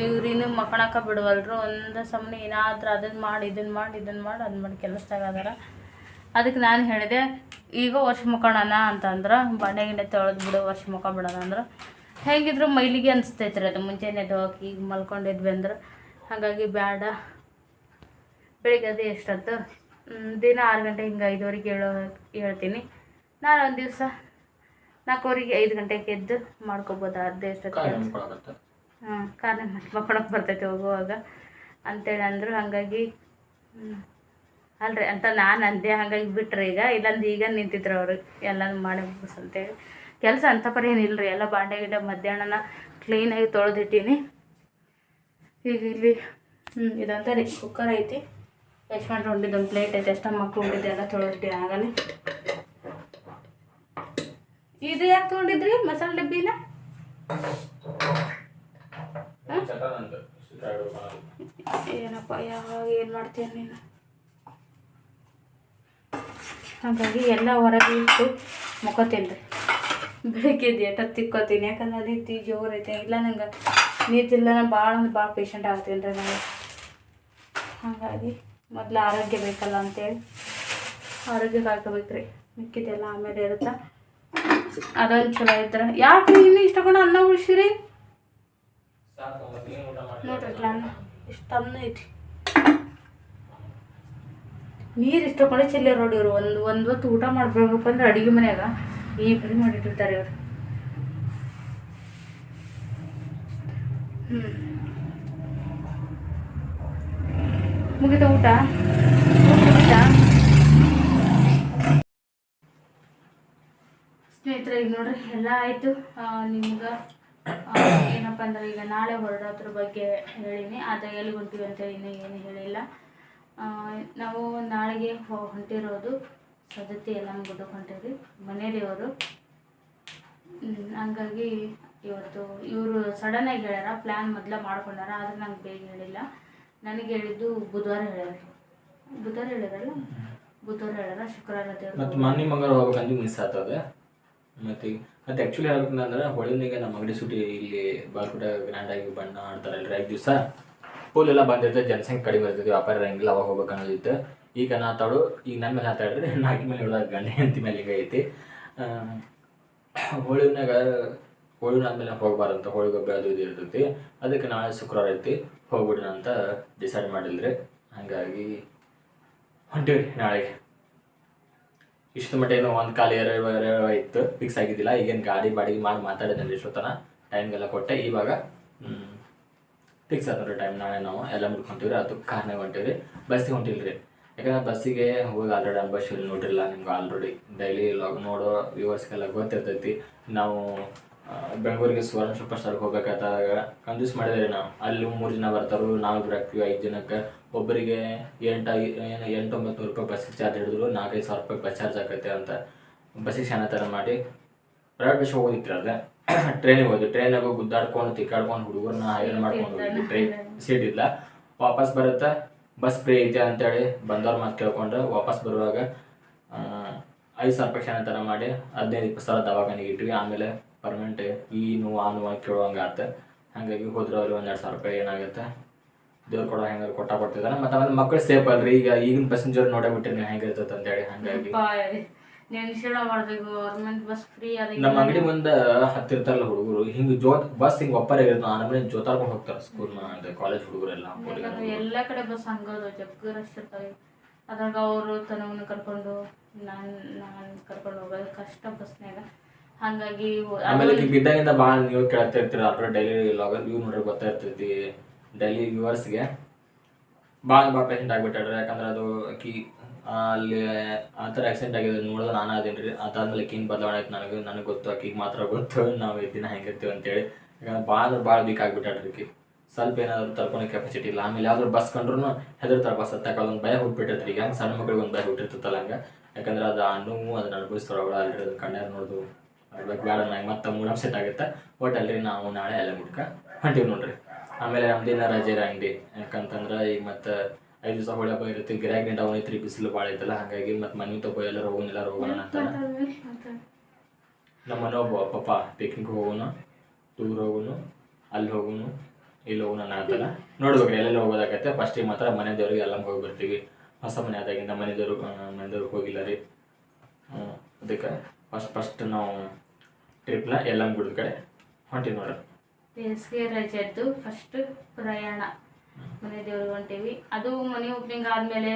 ಇವ್ರಿನ್ನು ಮಕ್ಕಳಕ್ಕ ಬಿಡವಲ್ರು. ಒಂದು ಸಮನೆ ಏನಾದ್ರೂ ಅದನ್ನು ಮಾಡಿ ಇದನ್ನು ಮಾಡಿ ಇದನ್ನು ಮಾಡಿ ಅದನ್ನ ಮಾಡಿ ಕೆಲಸದಾಗ ಅದಾರ. ಅದಕ್ಕೆ ನಾನು ಹೇಳಿದೆ, ಈಗ ವರ್ಷ ಮುಖಣ ಅಂತಂದ್ರೆ, ಬಾಂಡೆ ಗಿಂಡೆ ತೊಳೆದು ಬಿಡು, ವರ್ಷ ಮುಖ ಬಿಡೋಣ ಅಂದ್ರೆ. ಹೇಗಿದ್ರು ಮೈಲಿಗೆ ಅನಿಸ್ತೈತೆ ರೀ ಅದು. ಮುಂಚೆನೆ ಹೋಗಿ ಈಗ ಮಲ್ಕೊಂಡಿದ್ವಿ ಅಂದ್ರೆ. ಹಾಗಾಗಿ ಬೇಡ ಬೆಳಿಗ್ಗೆ ಅದು ಎಷ್ಟೊತ್ತು? ದಿನ ಆರು ಗಂಟೆ ಹಿಂಗೆ ಐದುವರೆಗೆ ಹೇಳೋ ಹೇಳ್ತೀನಿ. ನಾನು ಒಂದು ದಿವಸ ನಾಲ್ಕುವರೆಗೆ ಐದು ಗಂಟೆಗೆ ಎದ್ದು ಮಾಡ್ಕೊಬೋದು ಅರ್ಧ ಎಷ್ಟೊತ್ತು ಹಾಂ ಕಾರಣ ಮಕ್ಕೊಳಕ್ಕೆ ಬರ್ತೈತೆ? ಹೋಗುವಾಗ. ಅಂತೇಳಿ ಅಂದರು ಹಾಗಾಗಿ. ಅಲ್ರಿ ಅಂತ ನಾನು ಅಂದೆ ಹಾಗಾಗಿ ಬಿಟ್ರೆ ಈಗ. ಇಲ್ಲಂದ್ರೆ ಈಗ ನಿಂತಿದ್ರು ಅವರು ಎಲ್ಲನೂ ಮಾಡಿ ಅಂತೇಳಿ ಕೆಲಸ ಅಂತ ಪರಿ ಏನಿಲ್ಲ ರೀ ಎಲ್ಲ ಬಾಂಡೆ ಗಿಡ ಮಧ್ಯಾಹ್ನನ ಕ್ಲೀನಾಗಿ ತೊಳೆದಿಟ್ಟೀನಿ. ಈಗ ಇಲ್ಲಿ ಹ್ಞೂ ಇದಂತ ರೀ ಕುಕ್ಕರ್ ಐತಿ. ಯಶ್ವಂತ ಉಂಡಿದ್ದು ಒಂದು ಪ್ಲೇಟ್ ಐತೆ ಎಷ್ಟ ಮಕ್ಕಳು ಉಂಡಿದ್ದೆ ಎಲ್ಲ ತೊಳೆದಿಟ್ಟಿನಿ ಆಗಲೇ ಇದು ಯಾಕೆ ತೊಗೊಂಡಿದ್ರಿ, ಮಸಾಲೆ ಡಬ್ಬಿನ? ಏನಪ್ಪ, ಯಾವಾಗ ಏನು ಮಾಡ್ತೀಯ ನೀನು? ಹಾಗಾಗಿ ಎಲ್ಲ ಹೊರಗೆ ಇಟ್ಟು ಮುಕ್ಕೋತೀನಿ ರೀ ಬೆಳಿಗ್ಗೆ ಎಟ್ಟ ತಿಕ್ಕೋತೀನಿ, ಯಾಕಂದ್ರೆ ಅದೇ ತೀ ಜೋರು ಐತೆ. ಇಲ್ಲ ನಂಗೆ ನೀತಿಲ್ಲ ನಾನು ಭಾಳ ಅಂದ್ರೆ ಭಾಳ ಪೇಷಂಟ್ ಆಗ್ತೀನಿ ರೀ ನನಗೆ. ಹಾಗಾಗಿ ಮೊದಲು ಆರೋಗ್ಯ ಬೇಕಲ್ಲ ಅಂತೇಳಿ. ಆರೋಗ್ಯ ಕಾಯ್ಕೋಬೇಕ್ರಿ ಮಿಕ್ಕಿದೆಲ್ಲ ಆಮೇಲೆ ಇರುತ್ತೆ? ಅದೊಂದು ಚಲೋ ಇದ್ರೆ. ಯಾಕೆ ಇನ್ನೂ ಇಷ್ಟಕೊಂಡು ಅನ್ನ ಉಳಿಸಿರಿ? ನೋಡ್ರಿ ಅನ್ನ. ಇಷ್ಟು ಅನ್ನ ಐತಿ ನೀರು ಇಷ್ಟಕೊಂಡೆ ಚೆಲ್ಲಿ ನೋಡಿ ಇವರು. ಒಂದು ಒಂದು ಹೊತ್ತು ಊಟ ಮಾಡ್ಬೇಕಪ್ಪ ಅಂದ್ರೆ ಅಡುಗೆ ಮನೆಯಾಗ ಈ ಬರೀ ಮಾಡಿಟ್ಟಿರ್ತಾರೆ ಇವರು. ಹ್ಞೂ ಮುಗಿತ ಊಟ? ಸ್ನೇಹಿತರೆ ಈಗ ನೋಡ್ರಿ ಎಲ್ಲ ಆಯಿತು. ನಿಮ್ಗೆ ಏನಪ್ಪ ಅಂದ್ರೆ ಈಗ ನಾಳೆ ಹೊರಡೋದ್ರ ಬಗ್ಗೆ ಹೇಳಿನಿ. ಆದರೆ ಎಲ್ಲಿ ಹೊಂಟಿವಿ ಅಂತೇಳಿ ಇನ್ನೂ ಏನು ಹೇಳಿಲ್ಲ. ನಾವು ನಾಳೆಗೆ ಹೊಂಟಿರೋದು ಸದತಿ ಎಲ್ಲ ಗುಡ್ಡಕ್ಕೆ ಹೊಂಟೀವಿ. ಮನೆ ಹ್ಮ್, ಹಂಗಾಗಿ ಇವತ್ತು ಇವರು ಸಡನ್ನಾಗಿ ಹೇಳ್ಯಾರ ಪ್ಲ್ಯಾನ್ ಮೊದಲ ಮಾಡ್ಕೊಂಡಾರ ಆದ್ರೆ ನಂಗೆ ಬೇಗ ಹೇಳಿಲ್ಲ. ನನಗೆ ಹೇಳಿದ್ದು ಬುಧವಾರ ಹೇಳಿದ್ರು. ಬುಧವಾರ ಹೇಳ್ಯಾರಲ್ಲ ಬುಧವಾರ ಹೇಳ್ಯಾರ ಶುಕ್ರವಾರ ದೇವ್ರು ಮತ್ತು ಮನೆ ಮಂಗಳ ಹೋಗ್ಬೇಕಂದು ಮಿಸ್ ಆಗ್ತದೆ ಮತ್ತು ಮತ್ತು ಆ್ಯಕ್ಚುಲಿ ಹೇಳ್ಬೇಕಂದ್ರೆ ಹೊಳಿನಿಗೆ ನಮ್ಮ ಅಂಗಡಿ ಸುಟಿ ಇಲ್ಲಿ ಬಾಲ್ಕುಟ ಗ್ರ್ಯಾಂಡಾಗಿ ಬಣ್ಣ ಆಡ್ತಾರಲ್ರಿ ಐದು ದಿವಸ. ಫುಲ್ ಎಲ್ಲ ಬಂದಿರ್ತದೆ ಜನಸಂಖ್ಯೆ ಕಡಿಮೆ ಇರ್ತದೆ, ವ್ಯಾಪಾರ ಇರಂಗಿಲ್ಲ, ಅವಾಗ ಹೋಗ್ಬೇಕು ಅನ್ನೋದಿತ್ತು. ಈಗ ನಾತಾಡು ಈಗ ನನ್ನ ಮೇಲೆ ಮಾತಾಡ್ರಿ ನಾಲ್ಕು ಮೇಲೆ ಹೇಳೋದು ಗಂಡ ಹೆಂಡತಿ ಮೇಲೆ ಈಗ ಐತಿ. ಹೋಳಿನಾಗ ಹೋಳಿನ ಆದಮೇಲೆ ಹೋಗ್ಬಾರ್ದಂತ ಹೋಳಿಗೊಬ್ಬೆ ಅದು ಇದು ಇರ್ತೈತಿ. ಅದಕ್ಕೆ ನಾಳೆ ಶುಕ್ರವಾರ ಐತಿ. ಹೋಗ್ಬಿಡೋಣ ಅಂತ ಡಿಸೈಡ್ ಮಾಡಿಲ್ರಿ. ಹಾಗಾಗಿ ಹೊಂಟೀವಿ ನಾಳೆಗೆ. ಇಷ್ಟು ಮಟ್ಟ ಏನೋ ಒಂದು ಕಾಲು ಎರಡು ಇತ್ತು ಫಿಕ್ಸ್ ಆಗಿದ್ದಿಲ್ಲ. ಈಗೇನು ಗಾಡಿ ಬಾಡಿಗೆ ಮಾಡಿ ಮಾತಾಡಿದ್ದೆ ಇಷ್ಟೊತ್ತನ. ಟೈಮ್ಗೆಲ್ಲ ಕೊಟ್ಟೆ. ಇವಾಗ ಫಿಕ್ಸ್ ಆದ್ರೆ ಟೈಮ್ ನಾಳೆ ನಾವು. ಎಲ್ಲ ಮುಡ್ಕೊಂತೀವಿ ಅದು ಕಾರ್ನಾಗ ಹೊಂಟೀವಿ ಬಸ್ಸಿಗೆ ಹೊಂಟಿಲ್ರಿ. ಯಾಕಂದ್ರೆ ಬಸ್ಸಿಗೆ ಹೋಗಿ ಆಲ್ರೆಡಿ ಬಸ್ ಇಲ್ಲಿ ನೋಡಿರಲ್ಲ, ನಿಮ್ಗೆ ಆಲ್ರೆಡಿ ಡೈಲಿ ಲಾಗ್ ನೋಡೋ ವ್ಯೂವರ್ಸ್ಗೆಲ್ಲ ಗೊತ್ತಿರ್ತೈತಿ. ನಾವು ಬೆಂಗಳೂರಿಗೆ ಸುವರ್ಣ ಸೂಪರ್ ಸ್ಟಾರ್ಗೆ ಹೋಗ್ಬೇಕಾದಾಗ ಕಂಜೂಸ್ ಮಾಡಿದ್ರಿ ನಾವು. ಅಲ್ಲಿ ಮೂರು ಜನ ಬರ್ತಾರೋ ನಾವು ಇಬ್ಬರು ಆಗ್ತೀವಿ ಐದು ಜನಕ್ಕೆ. ಒಬ್ಬರಿಗೆ ಎಂಟು ಐ ಏನು ಎಂಟು ಒಂಬತ್ತು ನೂರು ರೂಪಾಯಿ ಬಸ್ಸಿಗೆ ಚಾರ್ಜ್ ಹಿಡಿದ್ರು ನಾಲ್ಕೈದು ಸಾವಿರ ರೂಪಾಯಿ ಬಸ್ ಚಾರ್ಜ್ ಆಗುತ್ತೆ ಅಂತ ಬಸ್ಸಿಗೆ ಶಾನ ಥರ ಮಾಡಿ ಪ್ರೈವೇಟ್ ಬಸ್ ಹೋಗೋದಿತ್ತು ಅದೇ ಟ್ರೈನಿಗೆ ಹೋದ್ವಿ ಟ್ರೈನಾಗ ಗುದ್ದಾಡ್ಕೊಂಡು ತಿಕ್ಕಾಡ್ಕೊಂಡು ಹುಡುಗರನ್ನ ಹೈರಾಣ ಮಾಡ್ಕೊಂಡು ಹೋಗಿದ್ವಿ ಟ್ರೈನ್ ಸೀಟ್ ಇಲ್ಲ. ವಾಪಸ್ ಬರುತ್ತೆ. ಬಸ್ ಫ್ರೀ ಐತೆ ಅಂತೇಳಿ ಬಂದವ್ರ ಮಾತು ಕೇಳ್ಕೊಂಡು ವಾಪಸ್ ಬರುವಾಗ ಐದು ಸಾವಿರ ರೂಪಾಯಿ ಶಾನ ಥರ ಮಾಡಿ ಹದಿನೈದು ಇಪ್ಪತ್ತು ಸಾವಿರ ದವಾಖಾನೆಗೆ ಇಟ್ವಿ. ಆಮೇಲೆ ಪರ್ಮನೆಂಟ್ ಈ ನೋವು ಆ ನೋವು ಕೇಳುವಂಗೆ ಆಗುತ್ತೆ. ಹಾಗಾಗಿ ಹೋದ್ರೆ ಅವ್ರಿಗೆ ಒಂದು ಎರಡು ಸಾವಿರ ರೂಪಾಯಿ ಏನಾಗುತ್ತೆ? ದೇವ್ರು ಕೊಡೋ ಹೆಂಗಾರು ಕೊಟ್ಟ ಕೊಡ್ತಿದ್ದಾನೆ ಮತ್ತು ಆಮೇಲೆ ಮಕ್ಕಳು ಸೇಫ್ ಅಲ್ರಿ. ಈಗ ಈಗಿನ ಪ್ಯಾಸೆಂಜರ್ ನೋಡೇ ಬಿಟ್ಟಿರಿ ನೀವು ಹೆಂಗಿರ್ತದೆ ಅಂತೇಳಿ ಹಾಗಾಗಿ. ನಮ್ಮ ಅಂಗಡಿ ಮುಂದೆ ಹತ್ತಿರ್ತಾರಲ್ಲ ಹುಡುಗರು. ಹಿಂಗೆ ಜೋತ್ ಬಸ್ ಹಿಂಗೆ ಒಪ್ಪರ ಇರೋದು. ಆ ಮನೆ ಜೋತಾಡ್ಕೊಂಡು ಹೋಗ್ತಾರೆ ಸ್ಕೂಲ್ ಕಾಲೇಜ್ ಹುಡುಗರೆಲ್ಲ ಎಲ್ಲ ಕಡೆ ಬಸ್ ಹಂಗದು ಜಗ್ಗ ರಶ್ ಇರ್ತಾವೆ. ಅದ್ರಾಗ ಅವರು ತನವನ್ನು ಕರ್ಕೊಂಡು ನಾನು ನಾನು ಕರ್ಕೊಂಡು ಹೋಗೋದು ಕಷ್ಟ ಬಸ್ನ್ಯಾಗ ಹಾಗಾಗಿ ಆಮೇಲೆ ಈಗ ಬಿದ್ದಾಗಿಂದ ಭಾಳ ನೀವು ಕೇಳ್ತಾ ಇರ್ತೀರ ಆಲ್ರೆಡಿ ಡೈಲಿ ಲಾಗರ್ ವ್ಯೂ ನೋಡ್ರಿ ಗೊತ್ತಾ ಇರ್ತೈತಿ ಡೈಲಿ ವ್ಯೂವರ್ಸ್ಗೆ ಭಾಳ ಭಾಳ ಪೇಷಂಟ್ ಆಗಿಬಿಟ್ಟಾಡ್ರಿ ಯಾಕಂದ್ರೆ ಅದು ಆಕಿ ಅಲ್ಲಿ ಆ ಥರ ಆಕ್ಸಿಡೆಂಟ್ ಆಗಿದೆ ನೋಡೋದು ನಾನು ಅದೇನು ರೀ. ಅದಾದ್ಮೇಲೆ ಕಿನ್ ಬದಲಾವಣೆ ಆಯ್ತು ನನಗೆ ನನಗೆ ಗೊತ್ತು ಆಕಿಗೆ ಮಾತ್ರ ಗೊತ್ತು, ನಾವು ಈ ದಿನ ಹೆಂಗಿರ್ತೀವಿ ಅಂತೇಳಿ. ಯಾಕಂದ್ರೆ ಭಾಳ ಅಂದ್ರೆ ಭಾಳ ವೀಕ್ ಆಗಿಬಿಟ್ಟಾಡ್ರಿ ಆಕಿ ಸ್ವಲ್ಪ ಏನಾದ್ರು ತರ್ಕೊಳೋ ಕೆಪಾಸಿಟಿ ಇಲ್ಲ. ಆಮೇಲೆ ಯಾವ್ದಾದ್ರು ಬಸ್ ಕಂಡ್ರು ಹೆದರ್ತಾರೆ ಬಸ್ ಹತ್ತಾಕ ಅದೊಂದು ಭಯ ಹುಟ್ಬಿಟ್ಟಿರ್ತೀರಿ ಈಗ ಸಣ್ಣ ಮಕ್ಳಿಗೆ ಒಂದು ಭಯ ಹುಟ್ಟಿರ್ತಲ್ಲ ಹಂಗೆ. ಯಾಕಂದ್ರೆ ಅದು ಆ ಅದನ್ನ ಅನುಭವಿಸ್ತಾರ ಅವಳು ಕಣ್ಣಾರ ನೋಡ್ದು. ಅಡ್ಬೇಕು ಬೇಡ, ನಂಗೆ ಮತ್ತೆ ಮೂರು ಅಪ್ಸೆಟ್ ಆಗುತ್ತೆ? ಒಟ್ಟು ಅಲ್ಲಿ ನಾವು ನಾಳೆ ಎಲ್ಲ ಮುಟ್ಕ ಹೊಂಟೀವಿ ನೋಡ್ರಿ. ಆಮೇಲೆ ನಮ್ದಿನ ದಿನ ರಜೆ ಇರೋ ಅಂಗಡಿ. ಯಾಕಂತಂದ್ರೆ ಈಗ ಮತ್ತೆ ಐದು ದಿವಸ ಹೊಳೆ ಹಬ್ಬ ಇರುತ್ತೆ ಗಿರಾಕಿ ಡೌನ್ ಐತ್ರಿ, ಬಿಸಿಲು ಭಾಳ ಐತಲ್ಲ, ಹಾಗಾಗಿ ಮತ್ತೆ ಮನೆ ತಗೋ ಎಲ್ಲರೂ ಹೋಗೋಣ ಎಲ್ಲರೂ ಹೋಗೋಣ ಅಂತಾನೆ ನಮ್ಮ ಮನೆ ಒಬ್ಬ ಪಪ್ಪ ಪಿಕ್ನಿಕ್ ಹೋಗೋಣ ಟೂರ್ ಹೋಗೋಣ, ಅಲ್ಲಿ ಹೋಗೋಣ, ಇಲ್ಲಿ ಹೋಗೋಣ ಅಂತಲ್ಲ ನೋಡ್ಬೇಕು ಎಲ್ಲೆಲ್ಲಿ ಹೋಗೋದಾಗತ್ತೆ. ಫಸ್ಟಿಗೆ ಮಾತ್ರ ಮನೆ ದೇವ್ರಿಗೆ ಎಲ್ಲ ಹೋಗಿ ಬರ್ತೀವಿ. ಹೊಸ ಮನೆ ಆದಾಗಿಂದ ಮನೆ ದೇವ್ರಿಗೆ ಮನೆ ದೇವ್ರಿಗೆ ಹೋಗಿಲ್ಲ ರೀ. ಅದಕ್ಕೆ ಫಸ್ಟ್ ಫಸ್ಟ್ ನಾವು ಟ್ರಿಪ್ನ ಎಲ್ಲ ಗುಡ್ ಕಡೆ ಹೊಂಟೀವಿ ನೋಡ್ರಿ ಬೇಸಿಗೆ ರಜೆದ್ದು ಫಸ್ಟ್ ಪ್ರಯಾಣ. ಮನೆ ದೇವ್ರಿಗೆ ಹೊಂಟೀವಿ. ಅದು ಮನೆ ಓಪನಿಂಗ್ ಆದ್ಮೇಲೆ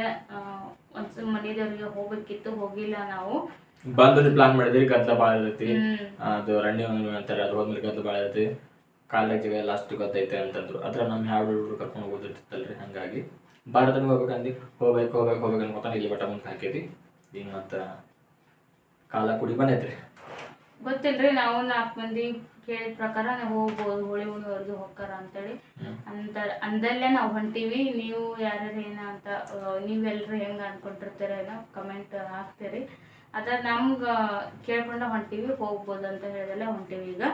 ಒಂದ್ಸ ಮನೆ ದೇವ್ರಿಗೆ ಹೋಗ್ಬೇಕಿತ್ತು ಹೋಗಿಲ್ಲ ನಾವು. ಬಂದು ಪ್ಲಾನ್ ಮಾಡಿದ್ರಿ ಗದ್ದಲ ಭಾಳ ಇರ್ತೈತಿ. ಅದು ರಣ್ಣಿ ಒಂದು ಅಂತಾರೆ ಅದು ಹೋದ್ಮೇಲೆ ಗದ್ದಲ ಭಾಳ ಇರ್ತೈತಿ. ಕಾಲೇಜ್ ಅಷ್ಟು ಲಾಸ್ಟ್ ಗದ್ದೈತೆ ಅಂತಂದ್ರು. ಅದ್ರ ನಮ್ಮ ಯಾವ ಹುಡುಗರು ಕರ್ಕೊಂಡು ಹೋಗೋದಿರ್ತೈತಲ್ರಿ ಹಂಗಾಗಿ. ಭಾರತನ ಹೋಗ್ಬೇಕಂದು ಹೋಗ್ಬೇಕು ಹೋಗ್ಬೇಕು ಹೋಗ್ಬೇಕು ಅನ್ಕೊತಾನೆ ಇಲ್ಲಿ ಬಟ್ಟ ಮುಂದೆ ಹಾಕೈತಿ ಈಗ ಮತ್ತೆ ಕಾಲ ಕುಡಿ ಬಂದೈತ್ರಿ. ಗೊತ್ತಿಲ್ರಿ ನಾವು ನಾಲ್ಕು ಮಂದಿ ಕೇಳಿದ ಪ್ರಕಾರ ನಾವು ಹೋಗ್ಬೋದು ಹೋಳಿ ಹುಣ್ಣಿವರೆಗೂ ಹೋಗ್ತಾರ ಅಂತೇಳಿ. ಅಂತ ಅಂದಲ್ಲೇ ನಾವು ಹೊಂಟೀವಿ. ನೀವು ಯಾರ್ಯಾರು ಏನ ಅಂತ ನೀವೆಲ್ಲರೂ ಹೆಂಗೆ ಅನ್ಕೊಂಡಿರ್ತೀರ ಏನೋ ಕಮೆಂಟ್ ಹಾಕ್ತೀರಿ. ಅದ ನಮ್ಗೆ ಕೇಳ್ಕೊಂಡು ಹೊಂಟೀವಿ ಹೋಗ್ಬೋದು ಅಂತ ಹೇಳಿದಲ್ಲ ಹೊಂಟೀವಿ ಈಗ.